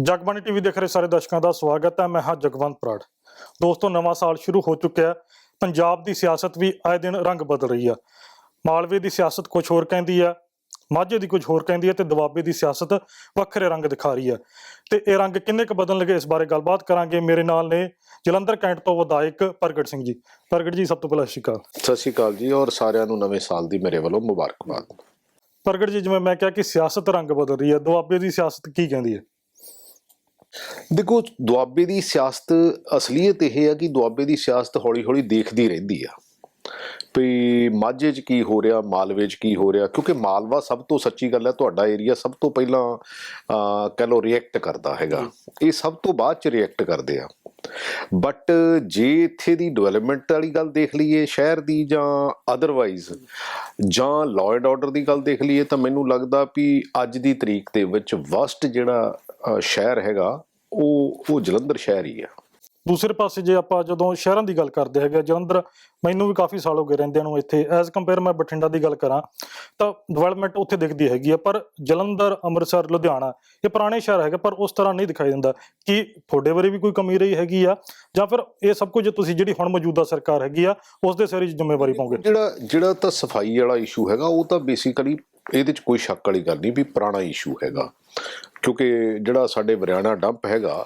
Jagbani TV ਦੇਖ ਰਹੇ ਸਾਰੇ ਦਰਸ਼ਕਾਂ ਦਾ ਸਵਾਗਤ ਹੈ। ਮੈਂ ਹਾਂ ਜਗਵੰਤ ਪ੍ਰਾੜ। ਦੋਸਤੋ ਨਵਾਂ ਸਾਲ ਸ਼ੁਰੂ ਹੋ ਚੁੱਕਿਆ ਹੈ। ਪੰਜਾਬ ਦੀ ਸਿਆਸਤ ਵੀ ਆਏ ਦਿਨ ਰੰਗ ਬਦਲ ਰਹੀ ਹੈ। ਮਾਲਵੇ ਦੀ ਸਿਆਸਤ ਕੁਝ ਹੋਰ ਕਹਿੰਦੀ ਹੈ ਮਾਝੇ ਦੀ ਕੁਝ ਹੋਰ ਕਹਿੰਦੀ ਹੈ ਤੇ ਦੁਆਬੇ ਦੀ ਸਿਆਸਤ ਵੱਖਰੇ ਰੰਗ ਦਿਖਾ ਰਹੀ ਹੈ। ਤੇ ਇਹ ਰੰਗ ਕਿੰਨੇ ਕੁ ਬਦਲਣਗੇ ਇਸ ਬਾਰੇ ਗੱਲਬਾਤ ਕਰਾਂਗੇ। ਮੇਰੇ ਨਾਲ ਨੇ ਜਲੰਧਰ ਕੈਂਟ ਤੋਂ ਵਿਧਾਇਕ ਪ੍ਰਗਟ ਸਿੰਘ ਜੀ। ਪ੍ਰਗਟ ਜੀ ਸਭ ਤੋਂ ਪਹਿਲਾਂ ਸਤਿ ਸ਼੍ਰੀ ਅਕਾਲ। ਸਤਿ ਸ਼੍ਰੀ ਅਕਾਲ ਜੀ ਔਰ ਸਾਰਿਆਂ ਨੂੰ ਨਵੇਂ ਸਾਲ ਦੀ ਮੇਰੇ ਵੱਲੋਂ ਮੁਬਾਰਕਬਾਦ। ਪ੍ਰਗਟ ਜੀ ਜਿਵੇਂ ਮੈਂ ਕਿਹਾ ਕਿ ਸਿਆਸਤ ਰੰਗ ਬਦਲ ਰਹੀ ਹੈ ਦੁਆਬੇ ਦੀ ਸਿਆਸਤ ਕੀ ਕਹਿੰਦੀ ਹੈ? ਦੇਖੋ ਦੁਆਬੇ ਦੀ ਸਿਆਸਤ ਅਸਲੀਅਤ ਇਹ ਹੈ ਕਿ ਦੁਆਬੇ ਦੀ ਸਿਆਸਤ ਹੌਲੀ-ਹੌਲੀ ਦੇਖਦੀ ਰਹਿੰਦੀ ਆ। ਵੀ ਮਾਝੇ 'ਚ ਕੀ ਹੋ ਰਿਹਾ ਮਾਲਵੇ 'ਚ ਕੀ ਹੋ ਰਿਹਾ? ਕਿਉਂਕਿ ਮਾਲਵਾ ਸਭ ਤੋਂ ਸੱਚੀ ਗੱਲ ਹੈ ਤੁਹਾਡਾ ਏਰੀਆ ਸਭ ਤੋਂ ਪਹਿਲਾਂ ਕਹਿ ਲੋ ਰਿਐਕਟ ਕਰਦਾ ਹੈਗਾ। ਇਹ ਸਭ ਤੋਂ ਬਾਅਦ 'ਚ ਰਿਐਕਟ ਕਰਦੇ ਆ। ਬਟ ਜੇ ਇੱਥੇ ਦੀ ਡਿਵੈਲਪਮੈਂਟ ਵਾਲੀ ਗੱਲ ਦੇਖ ਲਈਏ ਸ਼ਹਿਰ ਦੀ ਜਾਂ ਅਦਰਵਾਈਜ਼ ਜਾਂ ਲਾਅ ਐਂਡ ਆਰਡਰ ਦੀ ਗੱਲ ਦੇਖ ਲਈਏ ਤਾਂ ਮੈਨੂੰ ਲੱਗਦਾ ਵੀ ਅੱਜ ਦੀ ਤਰੀਕ ਦੇ ਵਿੱਚ ਵਸਟ ਜਿਹੜਾ ਸ਼ਹਿਰ ਹੈਗਾ ਉਹ ਉਹ ਜਲੰਧਰ ਸ਼ਹਿਰ ਹੀ ਆ। ਦੂਸਰੇ ਪਾਸੇ ਜੇ ਆਪਾਂ ਜਦੋਂ ਸ਼ਹਿਰਾਂ ਦੀ ਗੱਲ ਕਰਦੇ ਹੈਗੇ ਜਲੰਧਰ ਮੈਨੂੰ ਵੀ ਕਾਫੀ ਸਾਲ ਹੋ ਗਏ ਰਹਿੰਦਿਆਂ ਨੂੰ ਇੱਥੇ। ਐਜ਼ ਕੰਪੇਅਰ ਮੈਂ ਬਠਿੰਡਾ ਦੀ ਗੱਲ ਕਰਾਂ ਤਾਂ ਡਿਵੈਲਪਮੈਂਟ ਉੱਥੇ ਦਿਖਦੀ ਹੈਗੀ ਆ ਪਰ ਜਲੰਧਰ ਅੰਮ੍ਰਿਤਸਰ ਲੁਧਿਆਣਾ ਇਹ ਪੁਰਾਣੇ ਸ਼ਹਿਰ ਹੈਗੇ ਪਰ ਉਸ ਤਰ੍ਹਾਂ ਨਹੀਂ ਦਿਖਾਈ ਦਿੰਦਾ। ਕੀ ਤੁਹਾਡੇ ਬਾਰੇ ਵੀ ਕੋਈ ਕਮੀ ਰਹੀ ਹੈਗੀ ਆ ਜਾਂ ਫਿਰ ਇਹ ਸਭ ਕੁਝ ਤੁਸੀਂ ਜਿਹੜੀ ਹੁਣ ਮੌਜੂਦਾ ਸਰਕਾਰ ਹੈਗੀ ਆ ਉਸ ਦੇ ਸਿਰ ਜ਼ਿੰਮੇਵਾਰੀ ਪਾਉਂਗੇ? ਜਿਹੜਾ ਜਿਹੜਾ ਤਾਂ ਸਫ਼ਾਈ ਵਾਲਾ ਇਸ਼ੂ ਹੈਗਾ ਉਹ ਤਾਂ ਬੇਸਿਕਲੀ ਇਹਦੇ 'ਚ ਕੋਈ ਸ਼ੱਕ ਵਾਲੀ ਗੱਲ ਨਹੀਂ ਵੀ ਪੁਰਾਣਾ ਇਸ਼ੂ ਹੈਗਾ। ਕਿਉਂਕਿ ਜਿਹੜਾ ਸਾਡੇ ਹਰਿਆਣਾ ਡੰਪ ਹੈਗਾ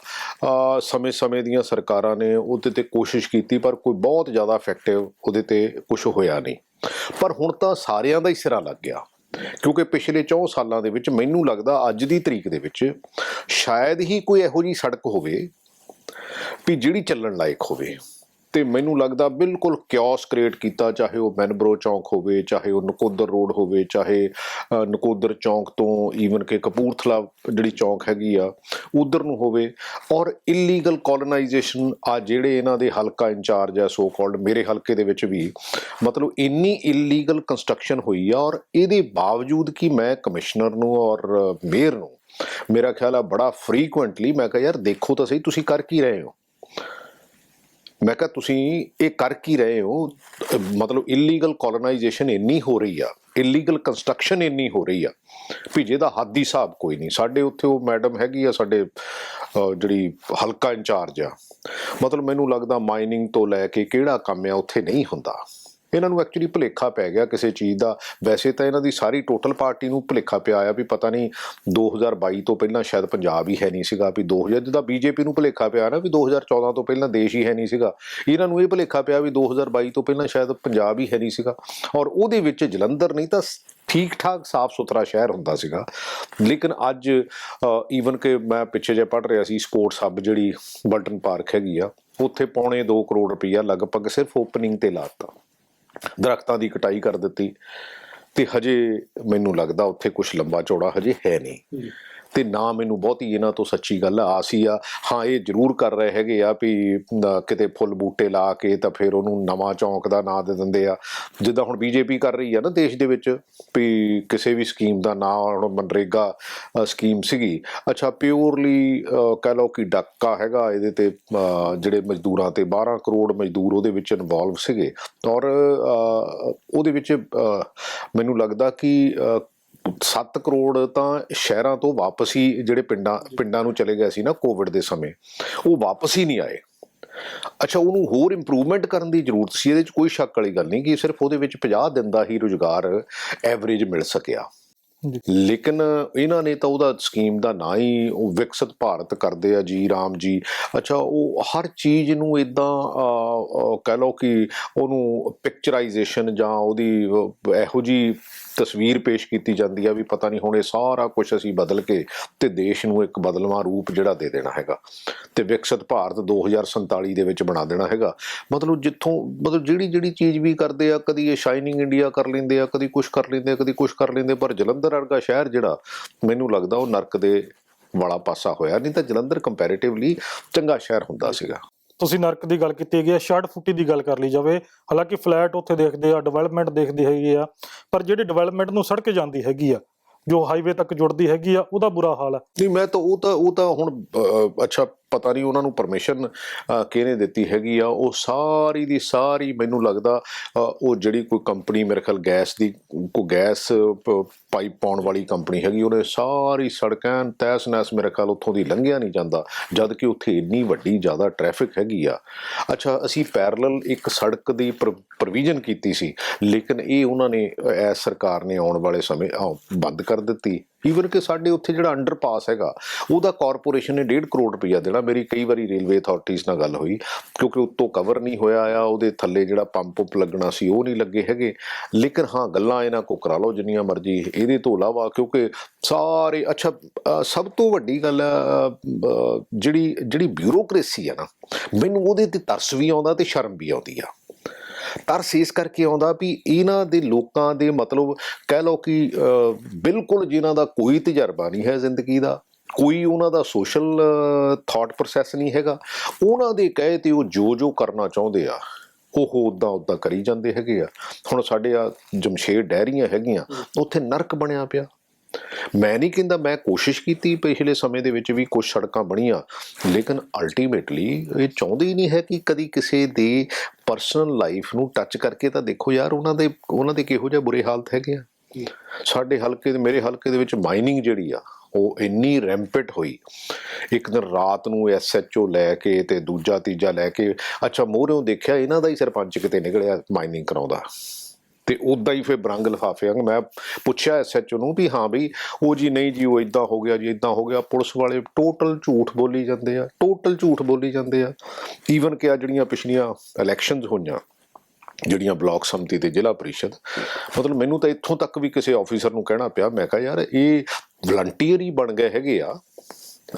ਸਮੇਂ-ਸਮੇਂ ਦੀਆਂ ਸਰਕਾਰਾਂ ਨੇ ਉਹਦੇ ਤੇ ਕੋਸ਼ਿਸ਼ ਕੀਤੀ, ਪਰ ਕੋਈ ਬਹੁਤ ਜ਼ਿਆਦਾ ਇਫੈਕਟਿਵ ਉਹਦੇ ਤੇ ਕੁਝ ਹੋਇਆ ਨਹੀਂ। ਪਰ ਹੁਣ ਤਾਂ ਸਾਰਿਆਂ ਦਾ ਹੀ ਸਿਰਾ ਲੱਗ ਗਿਆ। ਕਿਉਂਕਿ ਪਿਛਲੇ 4 ਸਾਲਾਂ ਦੇ ਵਿੱਚ ਮੈਨੂੰ ਲੱਗਦਾ ਅੱਜ ਦੀ ਤਰੀਕ ਦੇ ਵਿੱਚ ਸ਼ਾਇਦ ਹੀ ਕੋਈ ਇਹੋ ਜੀ ਸੜਕ ਹੋਵੇ ਵੀ ਜਿਹੜੀ ਚੱਲਣ ਲਾਇਕ ਹੋਵੇ। ਤੇ ਮੈਨੂੰ ਲੱਗਦਾ ਬਿਲਕੁਲ ਕਿਓਸ ਕ੍ਰੀਏਟ ਕੀਤਾ, ਚਾਹੇ ਉਹ ਮੈਨਬਰੋ ਚੌਂਕ ਹੋਵੇ, ਚਾਹੇ ਉਹ ਨਕੋਦਰ ਰੋਡ ਹੋਵੇ, ਚਾਹੇ ਨਕੋਦਰ ਚੌਂਕ ਤੋਂ ਈਵਨ ਕਿ ਕਪੂਰਥਲਾ ਜਿਹੜੀ ਚੌਂਕ ਹੈਗੀ ਆ, ਉਧਰ ਨੂੰ ਹੋਵੇ ਔਰ ਇਲੀਗਲ ਕੋਲੋਨਾਈਜੇਸ਼ਨ ਆ ਜਿਹੜੇ ਇਹਨਾਂ ਦੇ ਹਲਕਾ ਇੰਚਾਰਜ ਆ ਸੋ ਕਾਲਡ ਮੇਰੇ ਹਲਕੇ ਦੇ ਵਿੱਚ ਵੀ, ਮਤਲਬ ਇੰਨੀ ਇਲੀਗਲ ਕੰਸਟਰਕਸ਼ਨ ਹੋਈ ਆ ਔਰ ਇਹਦੇ ਬਾਵਜੂਦ ਕਿ ਮੈਂ ਕਮਿਸ਼ਨਰ ਨੂੰ ਔਰ ਮੇਅਰ ਨੂੰ, ਮੇਰਾ ਖਿਆਲ ਆ ਬੜਾ ਫ੍ਰੀਕੁਐਂਟਲੀ ਮੈਂ ਕਿਹਾ, ਯਾਰ ਦੇਖੋ ਤਾਂ ਸਹੀ, ਤੁਸੀਂ ਕਰ ਕੀ ਰਹੇ ਹੋ? ਮੈਂ ਕਿਹਾ ਤੁਸੀਂ ਇਹ ਕਰ ਕੀ ਰਹੇ ਹੋ? ਮਤਲਬ ਇਲੀਗਲ ਕੋਲੋਨਾਈਜੇਸ਼ਨ ਇੰਨੀ ਹੋ ਰਹੀ ਆ ਇਲੀਗਲ ਕੰਸਟਰਕਸ਼ਨ ਇੰਨੀ ਹੋ ਰਹੀ ਆ। ਵੀ ਜਿਹਦਾ ਹੱਦ ਹੀ ਹਿਸਾਬ ਕੋਈ ਨਹੀਂ। ਸਾਡੇ ਉੱਥੇ ਉਹ ਮੈਡਮ ਹੈਗੀ ਆ, ਸਾਡੇ ਜਿਹੜੀ ਹਲਕਾ ਇੰਚਾਰਜ ਆ। ਮਤਲਬ ਮੈਨੂੰ ਲੱਗਦਾ ਮਾਈਨਿੰਗ ਤੋਂ ਲੈ ਕੇ ਕਿਹੜਾ ਕੰਮ ਆ, ਉੱਥੇ ਨਹੀਂ ਹੁੰਦਾ। ਇਹਨਾਂ ਨੂੰ ਐਕਚੁਅਲੀ ਭੁਲੇਖਾ ਪੈ ਗਿਆ ਕਿਸੇ ਚੀਜ਼ ਦਾ। ਵੈਸੇ ਤਾਂ ਇਹਨਾਂ ਦੀ ਸਾਰੀ ਟੋਟਲ ਪਾਰਟੀ ਨੂੰ ਭੁਲੇਖਾ ਪਿਆ ਆ ਵੀ ਪਤਾ ਨਹੀਂ 2022 ਤੋਂ ਪਹਿਲਾਂ ਸ਼ਾਇਦ ਪੰਜਾਬ ਹੀ ਹੈ ਨਹੀਂ ਸੀਗਾ ਵੀ 2000 ਜਿੱਦਾਂ ਬੀਜੇਪੀ ਨੂੰ ਭੁਲੇਖਾ ਪਿਆ ਨਾ ਵੀ 2014 ਤੋਂ ਪਹਿਲਾਂ ਦੇਸ਼ ਹੀ ਹੈ ਨਹੀਂ ਸੀਗਾ। ਇਹਨਾਂ ਨੂੰ ਇਹ ਭੁਲੇਖਾ ਪਿਆ ਵੀ 2022 ਤੋਂ ਪਹਿਲਾਂ ਸ਼ਾਇਦ ਪੰਜਾਬ ਹੀ ਹੈ ਨਹੀਂ ਸੀਗਾ। ਔਰ ਉਹਦੇ ਵਿੱਚ ਜਲੰਧਰ ਨਹੀਂ ਤਾਂ ਠੀਕ ਠਾਕ ਸਾਫ਼ ਸੁਥਰਾ ਸ਼ਹਿਰ ਹੁੰਦਾ ਸੀਗਾ। ਲੇਕਿਨ ਅੱਜ ਈਵਨ ਕਿ ਮੈਂ ਪਿੱਛੇ ਜੇ ਪੜ ਰਿਹਾ ਸੀ ਸਪੋਰਟਸ ਹੱਬ ਜਿਹੜੀ ਬਲਟਨ ਪਾਰਕ ਹੈਗੀ ਆ, ਉੱਥੇ ਪੌਣੇ 2 ਕਰੋੜ ਰੁਪਈਆ ਲਗਭਗ ਸਿਰਫ ਓਪਨਿੰਗ ਤੇ ਲਾਤਾ ਦਰਖਤਾਂ ਦੀ ਕਟਾਈ ਕਰ ਦਿੱਤੀ ਤੇ ਹਜੇ ਮੈਨੂੰ ਲੱਗਦਾ ਉੱਥੇ ਕੁਝ ਲੰਬਾ ਚੌੜਾ ਹਜੇ ਹੈ ਨਹੀਂ। ਤੇ ਨਾ ਮੈਨੂੰ ਬਹੁਤੀ ਇਹਨਾਂ ਤੋਂ ਸੱਚੀ ਗੱਲ ਆਸ ਹੀ ਆ। ਹਾਂ, ਇਹ ਜ਼ਰੂਰ ਕਰ ਰਹੇ ਹੈਗੇ ਆ ਵੀ ਕਿਤੇ ਫੁੱਲ ਬੂਟੇ ਲਾ ਕੇ ਤਾਂ ਫਿਰ ਉਹਨੂੰ ਨਵਾਂ ਚੌਂਕ ਦਾ ਨਾਂ ਦੇ ਦਿੰਦੇ ਆ। ਜਿੱਦਾਂ ਹੁਣ ਬੀਜੇਪੀ ਕਰ ਰਹੀ ਆ ਨਾ ਦੇਸ਼ ਦੇ ਵਿੱਚ ਵੀ ਕਿਸੇ ਵੀ ਸਕੀਮ ਦਾ ਨਾਂ ਹੁਣ ਮਨਰੇਗਾ ਸਕੀਮ ਸੀਗੀ। ਅੱਛਾ ਪਿਓਰਲੀ ਕਹਿ ਲਓ ਕਿ ਡੱਕਾ ਹੈਗਾ ਇਹਦੇ ਤੇ ਜਿਹੜੇ ਮਜ਼ਦੂਰਾਂ ਤੇ 12 ਕਰੋੜ ਮਜ਼ਦੂਰ ਉਹਦੇ ਵਿੱਚ ਇਨਵੋਲਵ ਸੀਗੇ। ਔਰ ਉਹਦੇ ਵਿੱਚ ਮੈਨੂੰ ਲੱਗਦਾ ਕਿ 7 ਕਰੋੜ ਤਾਂ ਸ਼ਹਿਰਾਂ ਤੋਂ ਵਾਪਸ ਹੀ ਜਿਹੜੇ ਪਿੰਡਾਂ ਪਿੰਡਾਂ ਨੂੰ ਚਲੇ ਗਏ ਸੀ ਨਾ ਕੋਵਿਡ ਦੇ ਸਮੇਂ ਉਹ ਵਾਪਸ ਹੀ ਨਹੀਂ ਆਏ। ਅੱਛਾ ਉਹਨੂੰ ਹੋਰ ਇੰਪਰੂਵਮੈਂਟ ਕਰਨ ਦੀ ਜ਼ਰੂਰਤ ਸੀ ਇਹਦੇ ਵਿੱਚ ਕੋਈ ਸ਼ੱਕ ਵਾਲੀ ਗੱਲ ਨਹੀਂ ਕਿ ਸਿਰਫ ਉਹਦੇ ਵਿੱਚ 50 ਦਿਨ ਦਾ ਹੀ ਰੁਜ਼ਗਾਰ ਐਵਰੇਜ ਮਿਲ ਸਕਿਆ। ਲੇਕਿਨ ਇਹਨਾਂ ਨੇ ਤਾਂ ਉਹਦਾ ਸਕੀਮ ਦਾ ਨਾਂ ਹੀ ਉਹ ਵਿਕਸਿਤ ਭਾਰਤ ਕਰਦੇ ਆ ਜੀ ਰਾਮ ਜੀ। ਅੱਛਾ ਉਹ ਹਰ ਚੀਜ਼ ਨੂੰ ਇਦਾਂ ਕਹਿ ਲਓ ਕਿ ਉਹਨੂੰ ਪਿਕਚਰਾਈਜੇਸ਼ਨ ਜਾਂ ਉਹਦੀ ਇਹੋ ਜੀ ਤਸਵੀਰ ਪੇਸ਼ ਕੀਤੀ ਜਾਂਦੀ ਆ ਵੀ ਪਤਾ ਨਹੀਂ ਹੁਣ ਇਹ ਸਾਰਾ ਕੁਝ ਅਸੀਂ ਬਦਲ ਕੇ ਤੇ ਦੇਸ਼ ਨੂੰ ਇੱਕ ਬਦਲਵਾਂ ਰੂਪ ਜਿਹੜਾ ਦੇ ਦੇਣਾ ਹੈਗਾ। ਤੇ ਵਿਕਸਿਤ ਭਾਰਤ 2047 ਦੇ ਵਿੱਚ ਬਣਾ ਦੇਣਾ ਹੈਗਾ। ਮਤਲਬ ਜਿੱਥੋਂ, ਮਤਲਬ ਜਿਹੜੀ ਜਿਹੜੀ ਚੀਜ਼ ਵੀ ਕਰਦੇ ਆ, ਕਦੀ ਇਹ ਸ਼ਾਈਨਿੰਗ ਇੰਡੀਆ ਕਰ ਲੈਂਦੇ ਆ, ਕਦੀ ਕੁਝ ਕਰ ਲੈਂਦੇ ਆ, ਕਦੀ ਕੁਝ ਕਰ ਲੈਂਦੇ ਪਰ ਜਲੰਧਰ ਵਰਗਾ ਸ਼ਹਿਰ ਜਿਹੜਾ ਮੈਨੂੰ ਲੱਗਦਾ ਉਹ ਨਰਕ ਦੇ ਵਾਲਾ ਪਾਸਾ ਹੋਇਆ। ਨਹੀਂ ਤਾਂ ਜਲੰਧਰ ਕੰਪੈਰੀਟਿਵਲੀ ਚੰਗਾ ਸ਼ਹਿਰ ਹੁੰਦਾ ਸੀਗਾ। ਤੁਸੀਂ ਨਰਕ ਦੀ ਗੱਲ ਕੀਤੀ ਹੈਗੀ ਆ ਸ਼ਾਰਟ ਫੁੱਟੀ ਦੀ ਗੱਲ ਕਰ ਲਈ ਜਾਵੇ, ਹਾਲਾਂਕਿ ਫਲੈਟ ਉੱਥੇ ਦੇਖਦੇ ਆ ਡਿਵੈਲਪਮੈਂਟ ਦੇਖਦੇ ਹੈਗੇ ਆ, ਪਰ ਜਿਹੜੀ ਡਿਵੈਲਪਮੈਂਟ ਨੂੰ ਸੜਕ ਜਾਂਦੀ ਹੈਗੀ ਆ, ਜੋ ਹਾਈਵੇ ਤੱਕ ਜੁੜਦੀ ਹੈਗੀ ਆ, ਉਹਦਾ ਬੁਰਾ ਹਾਲ ਆ। ਨਹੀਂ, ਮੈਂ ਤਾਂ ਉਹ ਤਾਂ ਉਹ ਤਾਂ ਹੁਣ ਅੱਛਾ ਪਤਾ ਨਹੀਂ ਉਹਨਾਂ ਨੂੰ ਪਰਮਿਸ਼ਨ ਕਿਹਨੇ ਦਿੱਤੀ ਹੈਗੀ ਆ। ਉਹ ਸਾਰੀ ਦੀ ਸਾਰੀ ਮੈਨੂੰ ਲੱਗਦਾ ਉਹ ਜਿਹੜੀ ਕੋਈ ਕੰਪਨੀ ਮੇਰੇ ਖਿਆਲ ਗੈਸ ਦੀ ਕੋਈ ਗੈਸ ਪ- ਪਾਈਪ ਪਾਉਣ ਵਾਲੀ ਕੰਪਨੀ ਹੈਗੀ, ਉਹਨੇ ਸਾਰੀ ਸੜਕਾਂ ਤੈਸ ਨੈਸ ਮੇਰੇ ਖਿਆਲ ਉੱਥੋਂ ਦੀ ਲੰਘਿਆ ਨਹੀਂ ਜਾਂਦਾ ਜਦ ਕਿ ਉੱਥੇ ਇੰਨੀ ਵੱਡੀ ਜ਼ਿਆਦਾ ਟ੍ਰੈਫਿਕ ਹੈਗੀ ਆ। ਅੱਛਾ, ਅਸੀਂ ਪੈਰਲਲ ਇੱਕ ਸੜਕ ਦੀ ਪ੍ਰੋਵੀਜ਼ਨ ਕੀਤੀ ਸੀ, ਲੇਕਿਨ ਇਹ ਉਹਨਾਂ ਨੇ ਐ ਸਰਕਾਰ ਨੇ ਆਉਣ ਵਾਲੇ ਸਮੇਂ ਬੰਦ ਕਰ ਦਿੱਤੀ। ਈਵਨ ਕਿ ਸਾਡੇ ਉੱਥੇ ਜਿਹੜਾ ਅੰਡਰਪਾਸ ਹੈਗਾ, ਉਹਦਾ ਕਾਰਪੋਰੇਸ਼ਨ ਨੇ 1.5 ਕਰੋੜ ਰੁਪਈਆ ਦੇਣਾ। ਮੇਰੀ ਕਈ ਵਾਰੀ ਰੇਲਵੇ ਅਥਾਰਟੀਜ਼ ਨਾਲ ਗੱਲ ਹੋਈ, ਕਿਉਂਕਿ ਉੱਤੋਂ ਕਵਰ ਨਹੀਂ ਹੋਇਆ ਆ, ਉਹਦੇ ਥੱਲੇ ਜਿਹੜਾ ਪੰਪ ਉੱਪ ਲੱਗਣਾ ਸੀ, ਉਹ ਨਹੀਂ ਲੱਗੇ ਹੈਗੇ। ਲੇਕਿਨ ਹਾਂ, ਗੱਲਾਂ ਇਹਨਾਂ ਕੋ ਕਰਾ ਲਓ, ਜਿੰਨੀਆਂ ਮਰਜ਼ੀ ਇਹਦੇ ਤੋਂ ਇਲਾਵਾ, ਕਿਉਂਕਿ ਸਾਰੇ, ਅੱਛਾ ਸਭ ਤੋਂ ਵੱਡੀ ਗੱਲ ਜਿਹੜੀ ਜਿਹੜੀ ਬਿਊਰੋਕ੍ਰੇਸੀ ਆ ਨਾ, ਮੈਨੂੰ ਉਹਦੇ ਤੇ ਤਰਸ ਵੀ ਆਉਂਦਾ ਤੇ ਸ਼ਰਮ ਵੀ ਆਉਂਦੀ ਆ। ਤਰਸ ਇਸ ਕਰਕੇ ਆਉਂਦਾ ਵੀ ਇਹਨਾਂ ਦੇ ਲੋਕਾਂ ਦੇ ਮਤਲਬ ਕਹਿ ਲਓ ਕਿ ਬਿਲਕੁਲ ਜਿਨ੍ਹਾਂ ਦਾ ਕੋਈ ਤਜਰਬਾ ਨਹੀਂ ਹੈ ਜ਼ਿੰਦਗੀ ਦਾ ਕੋਈ ਉਹਨਾਂ ਦਾ ਸੋਸ਼ਲ ਥਾਟ ਪ੍ਰੋਸੈਸ ਨਹੀਂ ਹੈਗਾ ਉਹਨਾਂ ਦੇ ਕਹੇ ਤੇ ਉਹ ਜੋ ਜੋ ਕਰਨਾ ਚਾਹੁੰਦੇ ਆ ਉਹ ਉਦਾਂ ਉਦਾਂ ਕਰੀ ਜਾਂਦੇ ਹੈਗੇ ਆ। ਹੁਣ ਸਾਡੇ ਆ ਜਮਸ਼ੇਦ ਡੈਰੀਆਂ ਹੈਗੀਆਂ ਉੱਥੇ ਨਰਕ ਬਣਿਆ ਪਿਆ। ਮੈਂ ਨਹੀਂ ਕਹਿੰਦਾ ਮੈਂ ਕੋਸ਼ਿਸ਼ ਕੀਤੀ ਪਿਛਲੇ ਸਮੇਂ ਦੇ ਵਿੱਚ ਵੀ ਕੁਝ ਸੜਕਾਂ ਬਣੀਆਂ ਲੇਕਿਨ ਅਲਟੀਮੇਟਲੀ ਇਹ ਚਾਹੁੰਦੇ ਹੀ ਨਹੀਂ ਹੈ ਕਿ ਕਦੀ ਕਿਸੇ ਦੀ ਪਰਸਨਲ ਲਾਈਫ ਨੂੰ ਟੱਚ ਕਰਕੇ ਤਾਂ ਦੇਖੋ ਯਾਰ ਉਹਨਾਂ ਦੇ ਉਹਨਾਂ ਦੇ ਕਿਹੋ ਜਿਹੇ ਬੁਰੇ ਹਾਲਤ ਹੈਗੇ ਆ। ਸਾਡੇ ਹਲਕੇ ਦੇ ਮੇਰੇ ਹਲਕੇ ਦੇ ਵਿੱਚ ਮਾਈਨਿੰਗ ਜਿਹੜੀ ਆ ਉਹ ਇੰਨੀ ਰੈਂਪਟ ਹੋਈ। ਇੱਕ ਦਿਨ ਰਾਤ ਨੂੰ ਐਸਐਚਓ ਲੈ ਕੇ ਤੇ ਦੂਜਾ ਤੀਜਾ ਲੈ ਕੇ ਅੱਛਾ ਮੋਹਰਿਓਂ ਦੇਖਿਆ ਇਹਨਾਂ ਦਾ ਹੀ ਸਰਪੰਚ ਕਿਤੇ ਨਿਕਲਿਆ ਮਾਈਨਿੰਗ ਕਰਾਉਂਦਾ। ਤੇ ਉਦਾਂ ਹੀ ਫਿਰ ਬਰੰਗ ਲਿਫਾਫੇ ਵਾਂਗ ਮੈਂ ਪੁੱਛਿਆ ਐਸਐਚਓ ਨੂੰ ਵੀ ਹਾਂ ਬਈ, ਉਹ ਜੀ ਨਹੀਂ ਜੀ, ਉਹ ਇਦਾਂ ਹੋ ਗਿਆ ਜੀ ਇਦਾਂ ਹੋ ਗਿਆ। ਪੁਲਿਸ ਵਾਲੇ ਟੋਟਲ ਝੂਠ ਬੋਲੀ ਜਾਂਦੇ ਆ ਟੋਟਲ ਝੂਠ ਬੋਲੀ ਜਾਂਦੇ ਆ। ਈਵਨ ਕਿ ਆ ਜਿਹੜੀਆਂ ਪਿਛਲੀਆਂ ਇਲੈਕਸ਼ਨਸ ਹੋਈਆਂ, ਜਿਹੜੀਆਂ ਬਲਾਕ ਸੰਮਤੀ ਤੇ ਜ਼ਿਲ੍ਹਾ ਪਰਿਸ਼ਦ, ਮਤਲਬ ਮੈਨੂੰ ਤਾਂ ਇੱਥੋਂ ਤੱਕ ਵੀ ਕਿਸੇ ਆਫੀਸਰ ਨੂੰ ਕਹਿਣਾ ਪਿਆ, ਮੈਂ ਕਿਹਾ ਯਾਰ ਇਹ ਵਲੰਟੀਅਰ ਹੀ ਬਣ ਗਏ ਹੈਗੇ ਆ,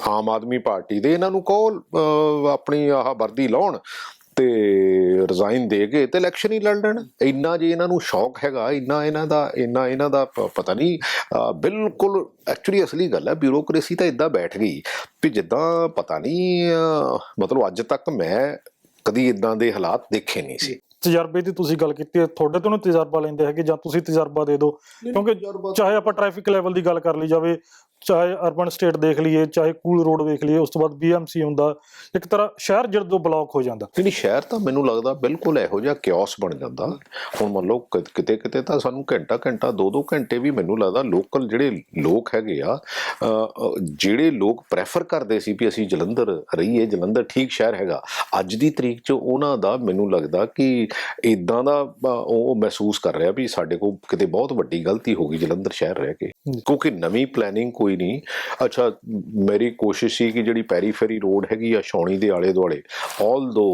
ਆਮ ਆਦਮੀ ਪਾਰਟੀ ਦੇ, ਇਹਨਾਂ ਨੂੰ ਕਹੋ ਆਪਣੀ ਆਹ ਵਰਦੀ ਲਾਉਣ ਤੇ ਰਿਜ਼ਾਈਨ ਦੇ ਕੇ ਤੇ ਇਲੈਕਸ਼ਨ ਹੀ ਲੜ ਲੈਣ। ਇੰਨਾ ਜੇ ਇਹਨਾਂ ਨੂੰ ਸ਼ੌਕ ਹੈਗਾ ਇੰਨਾ ਇਹਨਾਂ ਦਾ ਇੰਨਾ ਇਹਨਾਂ ਦਾ ਪਤਾ ਨਹੀਂ ਬਿਲਕੁਲ ਐਕਚੁਅਲੀ ਅਸਲੀ ਗੱਲ ਹੈ ਬਿਊਰੋਕ੍ਰੇਸੀ ਤਾਂ ਇਦਾਂ ਬੈਠ ਗਈ ਵੀ ਜਿੱਦਾਂ ਪਤਾ ਨਹੀਂ ਮਤਲਬ ਅੱਜ ਤੱਕ ਮੈਂ ਕਦੀ ਇਦਾਂ ਦੇ ਹਾਲਾਤ ਦੇਖੇ ਨਹੀਂ ਸੀ। ਤਜਰਬੇ ਦੀ ਤੁਸੀਂ ਗੱਲ ਕੀਤੀ ਹੈ ਤੁਹਾਡੇ ਤੋਂ ਨੀ ਤਜਰਬਾ ਲੈਂਦੇ ਹੈਗੇ ਜਾਂ ਤੁਸੀਂ ਤਜਰਬਾ ਦੇ ਦਿਓ ਕਿਉਂਕਿ ਚਾਹੇ ਆਪਾਂ ਟ੍ਰੈਫਿਕ ਲੈਵਲ ਦੀ ਗੱਲ ਕਰ ਲਈ ਜਾਵੇ ਚਾਹੇ ਅਰਬਨ ਸਟੇਟ ਦੇਖ ਲਈਏ ਚਾਹੇ ਕੂਲ ਰੋਡ ਵੇਖ ਲਈਏ ਉਸ ਤੋਂ ਬਾਅਦ ਬੀਐਮਸੀ ਹੁੰਦਾ। ਇੱਕ ਤਰ੍ਹਾਂ ਸ਼ਹਿਰ ਜਦੋਂ ਬਲੌਕ ਹੋ ਜਾਂਦਾ। ਨਹੀਂ ਸ਼ਹਿਰ ਤਾਂ ਮੈਨੂੰ ਲੱਗਦਾ ਬਿਲਕੁਲ ਇਹੋ ਜਿਹਾ ਕਿਓਸ ਬਣ ਜਾਂਦਾ। ਹੁਣ ਮੰਨ ਲਓ ਕਿਤੇ ਕਿਤੇ ਤਾਂ ਸਾਨੂੰ ਘੰਟਾ ਘੰਟਾ ਦੋ ਦੋ ਘੰਟੇ ਵੀ ਮੈਨੂੰ ਲੱਗਦਾ ਲੋਕਲ ਜਿਹੜੇ ਲੋਕ ਹੈਗੇ ਆ ਜਿਹੜੇ ਲੋਕ ਪ੍ਰੈਫਰ ਕਰਦੇ ਸੀ ਵੀ ਅਸੀਂ ਜਲੰਧਰ ਰਹੀਏ ਜਲੰਧਰ ਠੀਕ ਸ਼ਹਿਰ ਹੈਗਾ ਅੱਜ ਦੀ ਤਰੀਕ 'ਚ ਉਹਨਾਂ ਦਾ ਮੈਨੂੰ ਲੱਗਦਾ ਕਿ ਇਦਾਂ ਦਾ ਉਹ ਮਹਿਸੂਸ ਕਰ ਰਿਹਾ ਵੀ ਸਾਡੇ ਕੋਲ ਕਿਤੇ ਬਹੁਤ ਵੱਡੀ ਗਲਤੀ ਹੋ ਗਈ ਜਲੰਧਰ ਸ਼ਹਿਰ ਰਹਿ ਕੇ। ਕਿਉਂਕਿ ਨਵੀਂ ਪਲੈਨਿੰਗ ਕੋਈ ਨਹੀਂ। ਅੱਛਾ, ਮੇਰੀ ਕੋਸ਼ਿਸ਼ ਸੀ ਕਿ ਜਿਹੜੀ ਪੈਰੀਫੇਰੀ ਰੋਡ ਹੈਗੀ ਆ ਸ਼ੌਣੀ ਦੇ ਆਲੇ ਦੁਆਲੇ ਆਲਦੋ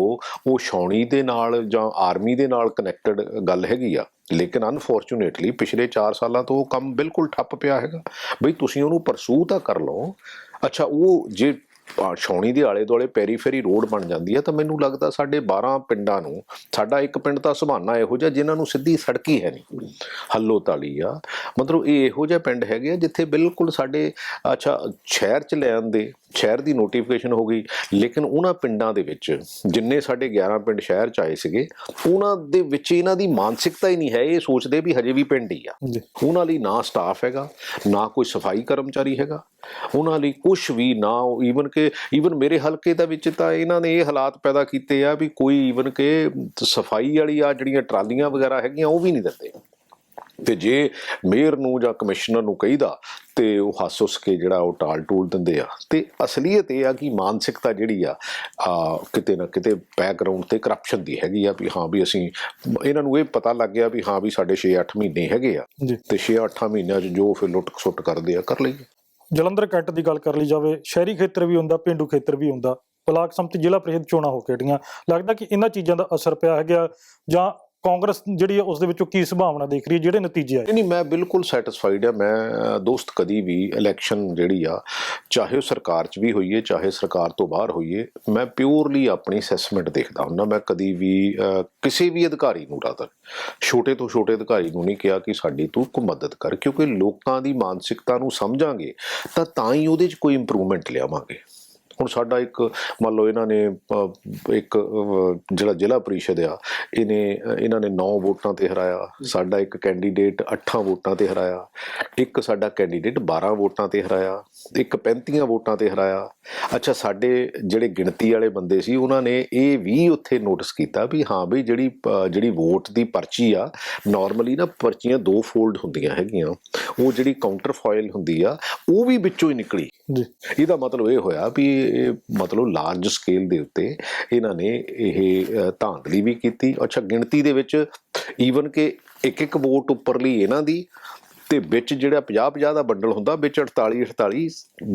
ਉਹ ਸ਼ੌਣੀ ਦੇ ਨਾਲ ਜਾਂ ਆਰਮੀ ਦੇ ਨਾਲ ਕਨੈਕਟਡ ਗੱਲ ਹੈਗੀ ਆ, ਲੇਕਿਨ ਅਨਫੋਰਚੂਨੇਟਲੀ ਪਿਛਲੇ 4 ਸਾਲਾਂ ਤੋਂ ਉਹ ਕੰਮ ਬਿਲਕੁਲ ਠੱਪ ਪਿਆ ਹੈਗਾ। ਬਈ ਤੁਸੀਂ ਉਹਨੂੰ ਪਰਸੂ ਤਾਂ ਕਰ ਲਓ। ਅੱਛਾ, ਉਹ ਜੇ ਆ, ਦੇ ਆਲੇ ਦੁਆਲੇ ਪੈਰੀਫੇਰੀ ਰੋਡ ਬਣ ਜਾਂਦੀ ਹੈ ਤਾਂ ਮੈਨੂੰ ਲੱਗਦਾ ਸਾਡੇ 12 ਪਿੰਡਾਂ ਨੂੰ ਸਾਡਾ ਇੱਕ ਪਿੰਡ ਤਾਂ ਸੁਭਾਨਾ ਇਹੋ ਜਿਹਾ ਜਿਨ੍ਹਾਂ ਨੂੰ ਸਿੱਧੀ ਸੜਕ ਹੀ ਹੈ ਨਹੀਂ। ਹੱਲੋ ਤਾਲੀ ਆ। ਮਤਲਬ ਇਹ ਇਹੋ ਜਿਹਾ ਪਿੰਡ ਹੈਗੇ ਆ ਜਿੱਥੇ ਬਿਲਕੁਲ ਸਾਡੇ ਅੱਛਾ ਸ਼ਹਿਰ ਚ ਲੈ ਆਂਦੇ ਸ਼ਹਿਰ ਦੀ ਨੋਟੀਫਿਕੇਸ਼ਨ ਹੋ ਗਈ। ਲੇਕਿਨ ਉਹਨਾਂ ਪਿੰਡਾਂ ਦੇ ਵਿੱਚ ਜਿੰਨੇ ਸਾਡੇ 11 ਪਿੰਡ ਸ਼ਹਿਰ ਚ ਆਏ ਸੀਗੇ ਉਹਨਾਂ ਦੇ ਵਿੱਚ ਇਹਨਾਂ ਦੀ ਮਾਨਸਿਕਤਾ ਹੀ ਨਹੀਂ ਹੈ। ਇਹ ਸੋਚਦੇ ਵੀ ਹਜੇ ਵੀ ਪਿੰਡ ਹੀ ਆ। ਉਹਨਾਂ ਲਈ ਨਾ ਸਟਾਫ ਹੈਗਾ ਨਾ ਕੋਈ ਸਫ਼ਾਈ ਕਰਮਚਾਰੀ ਹੈਗਾ। ਉਹਨਾਂ ਲਈ ਕੁਝ ਵੀ ਨਾ ਈਵਨ ਕਿ ਈਵਨ ਮੇਰੇ ਹਲਕੇ ਦਾ ਵਿੱਚ ਤਾਂ ਇਹਨਾਂ ਨੇ ਇਹ ਹਾਲਾਤ ਪੈਦਾ ਕੀਤੇ ਆ ਵੀ ਕੋਈ ਈਵਨ ਕਿ ਸਫ਼ਾਈ ਵਾਲੀ ਆ ਜਿਹੜੀਆਂ ਟਰਾਲੀਆਂ ਵਗੈਰਾ ਹੈਗੀਆਂ ਉਹ ਵੀ ਨਹੀਂ ਦਿੰਦੇ। ਤੇ ਜੇ ਮੇਅਰ ਨੂੰ ਜਾਂ ਕਮਿਸ਼ਨਰ ਨੂੰ ਕਹੀਦਾ ਤੇ ਉਹ ਹੱਸ ਹੁੱਸ ਕੇ ਜਿਹੜਾ ਉਹ ਟਾਲ ਟੂਲ ਦਿੰਦੇ ਆ। ਤੇ ਅਸਲੀਅਤ ਇਹ ਆ ਕਿ ਮਾਨਸਿਕਤਾ ਜਿਹੜੀ ਆ ਆ, ਕਿਤੇ ਨਾ ਕਿਤੇ ਬੈਕਗ੍ਰਾਉਂਡ ਤੇ ਕਰਪਸ਼ਨ ਦੀ ਹੈਗੀ ਆ ਵੀ ਹਾਂ ਵੀ ਅਸੀਂ ਇਹਨਾਂ ਨੂੰ ਇਹ ਪਤਾ ਲੱਗ ਗਿਆ ਵੀ ਹਾਂ ਵੀ ਸਾਡੇ 6-8 ਮਹੀਨੇ ਹੈਗੇ ਆ। ਤੇ 6-8 ਮਹੀਨਿਆਂ 'ਚ ਜੋ ਫਿਰ ਲੁੱਟ ਖਸੁੱਟ ਕਰਦੇ ਆ ਕਰ ਲਈਏ। ਜਲੰਧਰ ਕੈਂਟ ਦੀ ਗੱਲ ਕਰ ਲਈ ਜਾਵੇ ਸ਼ਹਿਰੀ ਖੇਤਰ ਵੀ ਹੁੰਦਾ ਪਿੰਡੂ ਖੇਤਰ ਵੀ ਹੁੰਦਾ। ਬਲਾਕ ਸੰਮਤੀ ਜ਼ਿਲ੍ਹਾ ਪ੍ਰੀਸ਼ਦ ਚੋਣਾਂ ਹੋ ਕੇ ਹਟੀਆਂ। ਲੱਗਦਾ ਕਿ ਇਹਨਾਂ ਚੀਜ਼ਾਂ ਦਾ ਅਸਰ ਪਿਆ ਹੈਗਾ ਜਾਂ ਕਾਂਗਰਸ ਜਿਹੜੀ ਹੈ ਉਸ ਦੇ ਵਿੱਚੋਂ ਕੀ ਸੰਭਾਵਨਾ ਦੇਖ ਰਹੀ ਹੈ? ਜਿਹੜੇ ਨਤੀਜੇ ਆਏ? ਨਹੀਂ ਮੈਂ ਬਿਲਕੁਲ ਸੈਟੀਸਫਾਈਡ ਆ ਮੈਂ ਦੋਸਤ ਕਦੀ ਵੀ ਇਲੈਕਸ਼ਨ ਜਿਹੜੀ ਆ, ਚਾਹੇ ਉਹ ਸਰਕਾਰ 'ਚ ਵੀ ਹੋਈਏ, ਚਾਹੇ ਸਰਕਾਰ ਤੋਂ ਬਾਹਰ ਹੋਈਏ, ਮੈਂ ਪਿਓਰਲੀ ਆਪਣੀ ਅਸੈਸਮੈਂਟ ਦੇਖਦਾ ਹੁੰਦਾ। ਮੈਂ ਕਦੀ ਵੀ ਕਿਸੇ ਵੀ ਅਧਿਕਾਰੀ ਨੂੰ ਰਾਦਰ ਛੋਟੇ ਤੋਂ ਛੋਟੇ ਅਧਿਕਾਰੀ ਨੂੰ ਨਹੀਂ ਕਿਹਾ ਕਿ ਸਾਡੀ ਤੂੰ ਕੋ ਮਦਦ ਕਰ, ਕਿਉਂਕਿ ਲੋਕਾਂ ਦੀ ਮਾਨਸਿਕਤਾ ਨੂੰ ਸਮਝਾਂਗੇ, ਤਾਂ ਤਾਂ ਹੀ ਉਹਦੇ 'ਚ ਕੋਈ ਇੰਪਰੂਵਮੈਂਟ ਲਿਆਵਾਂਗੇ। ਹੁਣ ਸਾਡਾ ਇੱਕ, ਮੰਨ ਲਓ ਇਹਨਾਂ ਨੇ ਇੱਕ ਜਿਹੜਾ ਜ਼ਿਲ੍ਹਾ ਪਰਿਸ਼ਦ ਆ, ਇਹਨੇ, ਇਹਨਾਂ ਨੇ 9 ਵੋਟਾਂ ਤੇ ਹਰਾਇਆ, ਸਾਡਾ ਇੱਕ ਕੈਂਡੀਡੇਟ 8 ਵੋਟਾਂ ਤੇ ਹਰਾਇਆ, ਇੱਕ ਸਾਡਾ ਕੈਂਡੀਡੇਟ 12 ਵੋਟਾਂ ਤੇ ਹਰਾਇਆ ਇੱਕ 35 ਵੋਟਾਂ ਤੇ ਹਰਾਇਆ। ਅੱਛਾ ਸਾਡੇ ਜਿਹੜੇ ਗਿਣਤੀ ਵਾਲੇ ਬੰਦੇ ਸੀ ਉਹਨਾਂ ਨੇ ਇਹ ਵੀ ਉੱਥੇ ਨੋਟਿਸ ਕੀਤਾ ਵੀ ਹਾਂ ਵੀ ਜਿਹੜੀ ਜਿਹੜੀ ਵੋਟ ਦੀ ਪਰਚੀ ਆ ਨਾਰਮਲੀ ਨਾ ਪਰਚੀਆਂ ਦੋ ਫੋਲਡ ਹੁੰਦੀਆਂ ਹੈਗੀਆਂ। ਉਹ ਜਿਹੜੀ ਕਾਊਂਟਰ ਫਾਈਲ ਹੁੰਦੀ ਆ ਉਹ ਵੀ ਵਿੱਚੋਂ ਹੀ ਨਿਕਲੀ। ਜੀ। ਇਹਦਾ ਮਤਲਬ ਇਹ ਹੋਇਆ ਵੀ ਇਹ ਮਤਲਬ ਲਾਰਜ ਸਕੇਲ ਦੇ ਉੱਤੇ ਇਹਨਾਂ ਨੇ ਇਹ ਧਾਂਦਲੀ ਵੀ ਕੀਤੀ। ਅੱਛਾ ਗਿਣਤੀ ਦੇ ਵਿੱਚ ਈਵਨ ਕਿ ਇੱਕ ਇੱਕ ਵੋਟ ਉੱਪਰਲੀ ਇਹਨਾਂ ਦੀ ਤੇ ਵਿੱਚ ਜਿਹੜਾ 50 50 ਦਾ ਬੰਡਲ ਹੁੰਦਾ, ਵਿੱਚ 48 48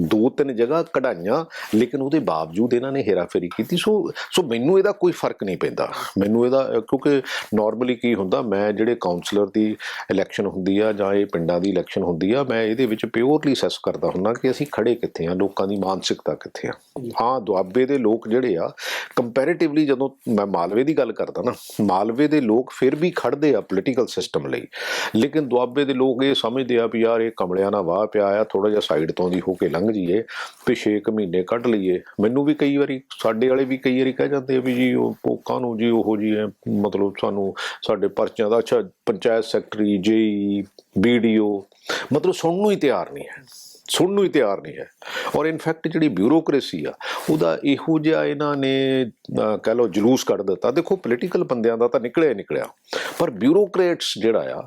ਦੋ ਤਿੰਨ ਜਗ੍ਹਾ ਕਢਾਈਆਂ, ਲੇਕਿਨ ਉਹਦੇ ਬਾਵਜੂਦ ਇਹਨਾਂ ਨੇ ਹੇਰਾਫੇਰੀ ਕੀਤੀ। ਸੋ ਸੋ ਮੈਨੂੰ ਇਹਦਾ ਕੋਈ ਫ਼ਰਕ ਨਹੀਂ ਪੈਂਦਾ। ਮੈਨੂੰ ਇਹਦਾ, ਕਿਉਂਕਿ ਨਾਰਮਲੀ ਕੀ ਹੁੰਦਾ, ਮੈਂ ਜਿਹੜੇ ਕਾਉਂਸਲਰ ਦੀ ਇਲੈਕਸ਼ਨ ਹੁੰਦੀ ਆ ਜਾਂ ਇਹ ਪਿੰਡਾਂ ਦੀ ਇਲੈਕਸ਼ਨ ਹੁੰਦੀ ਆ, ਮੈਂ ਇਹਦੇ ਵਿੱਚ ਪਿਓਰਲੀ ਸੈਸ ਕਰਦਾ ਹੁੰਦਾ ਕਿ ਅਸੀਂ ਖੜੇ ਕਿੱਥੇ ਆ, ਲੋਕਾਂ ਦੀ ਮਾਨਸਿਕਤਾ ਕਿੱਥੇ ਆ। ਹਾਂ, ਦੁਆਬੇ ਦੇ ਲੋਕ ਜਿਹੜੇ ਆ ਕੰਪੈਰੀਟਿਵਲੀ ਜਦੋਂ ਮੈਂ ਮਾਲਵੇ ਦੀ ਗੱਲ ਕਰਦਾ ਨਾ, ਮਾਲਵੇ ਦੇ ਲੋਕ ਫਿਰ ਵੀ ਖੜਦੇ ਆ ਪੋਲੀਟੀਕਲ ਸਿਸਟਮ ਲਈ। ਲੇਕਿਨ ਦੁਆਬੇ ਦੇ ਲੋਕ ਇਸ ਸਮਝਦੇ ਆ ਵੀ ਯਾਰ ਇਹ ਕਮਲਿਆਂ ਨਾਲ ਵਾਹ ਪਿਆ ਆ ਥੋੜਾ ਜਿਹਾ ਸਾਈਡ ਤੋਂ ਦੀ ਹੋ ਕੇ ਲੰਘ ਜੀਏ ਵੀ 6 ਮਹੀਨੇ ਕੱਢ ਲਈਏ। ਮੈਨੂੰ ਵੀ ਕਈ ਵਾਰੀ, ਸਾਡੇ ਵਾਲੇ ਵੀ ਕਈ ਵਾਰੀ ਕਹਿ ਜਾਂਦੇ ਆ ਵੀ ਜੀ ਉਹ ਪੋਕਾਂ ਨੂੰ ਜੀ ਉਹੋ ਜੀ ਮਤਲਬ ਸਾਨੂੰ ਸਾਡੇ ਪਰਚਿਆਂ ਦਾ ਅੱਛਾ, ਪੰਚਾਇਤ ਸੈਕਟਰੀ ਜੇਈ ਬੀਡੀਓ ਮਤਲਬ ਸੁਣਨ ਨੂੰ ਹੀ ਤਿਆਰ ਨਹੀਂ ਹੈ। ਸੁਣਨ ਨੂੰ ਹੀ ਤਿਆਰ ਨਹੀਂ ਹੈ। ਔਰ ਇਨਫੈਕਟ ਜਿਹੜੀ ਬਿਊਰੋਕ੍ਰੇਸੀ ਆ ਉਹਦਾ ਇਹੋ ਜਿਹਾ ਇਹਨਾਂ ਨੇ ਅਹ, ਕਹਿ ਲਓ ਜਲੂਸ ਕੱਢ ਦਿੱਤਾ। ਦੇਖੋ ਪੋਲੀਟੀਕਲ ਬੰਦਿਆਂ ਦਾ ਤਾਂ ਨਿਕਲਿਆ ਹੀ ਨਿਕਲਿਆ। ਪਰ ਬਿਊਰੋਕਰੇਟਸ ਜਿਹੜਾ ਆ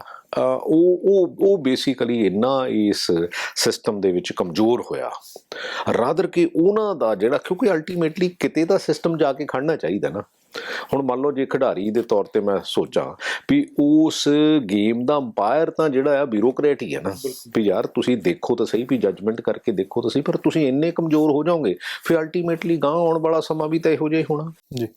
ਉਹ ਉਹ ਉਹ ਬੇਸਿਕਲੀ ਇੰਨਾ ਇਸ ਸਿਸਟਮ ਦੇ ਵਿੱਚ ਕਮਜ਼ੋਰ ਹੋਇਆ। ਰਾਦਰ ਕਿ ਉਹਨਾਂ ਦਾ ਜਿਹੜਾ ਕਿਉਂਕਿ ਅਲਟੀਮੇਟਲੀ ਕਿਤੇ ਦਾ ਸਿਸਟਮ ਜਾ ਕੇ ਖੜਨਾ ਚਾਹੀਦਾ ਨਾ। ਹੁਣ ਮੰਨ ਲਓ ਜੇ ਖਿਡਾਰੀ ਦੇ ਤੌਰ ਤੇ ਮੈਂ ਸੋਚਾਂ ਵੀ ਉਸ ਗੇਮ ਦਾ ਅੰਪਾਇਰ ਤਾਂ ਜਿਹੜਾ ਆ ਬਿਊਰੋਕਰੇਟ ਹੀ ਹੈ ਨਾ। ਵੀ ਯਾਰ ਤੁਸੀਂ ਦੇਖੋ ਤਾਂ ਸਹੀ ਵੀ ਜੱਜਮੈਂਟ ਕਰਕੇ ਦੇਖੋ ਤਾਂ ਸਹੀ ਪਰ ਤੁਸੀਂ ਇੰਨੇ ਕਮਜ਼ੋਰ ਹੋ ਜਾਓਗੇ ਫਿਰ ਅਲਟੀਮੇਟਲੀ ਗਾਂ ਆਉਣ ਵਾਲਾ ਸਮਾਂ ਵੀ ਤਾਂ ਇਹੋ ਜਿਹਾ ਹੀ ਹੋਣਾ। ਜੀ।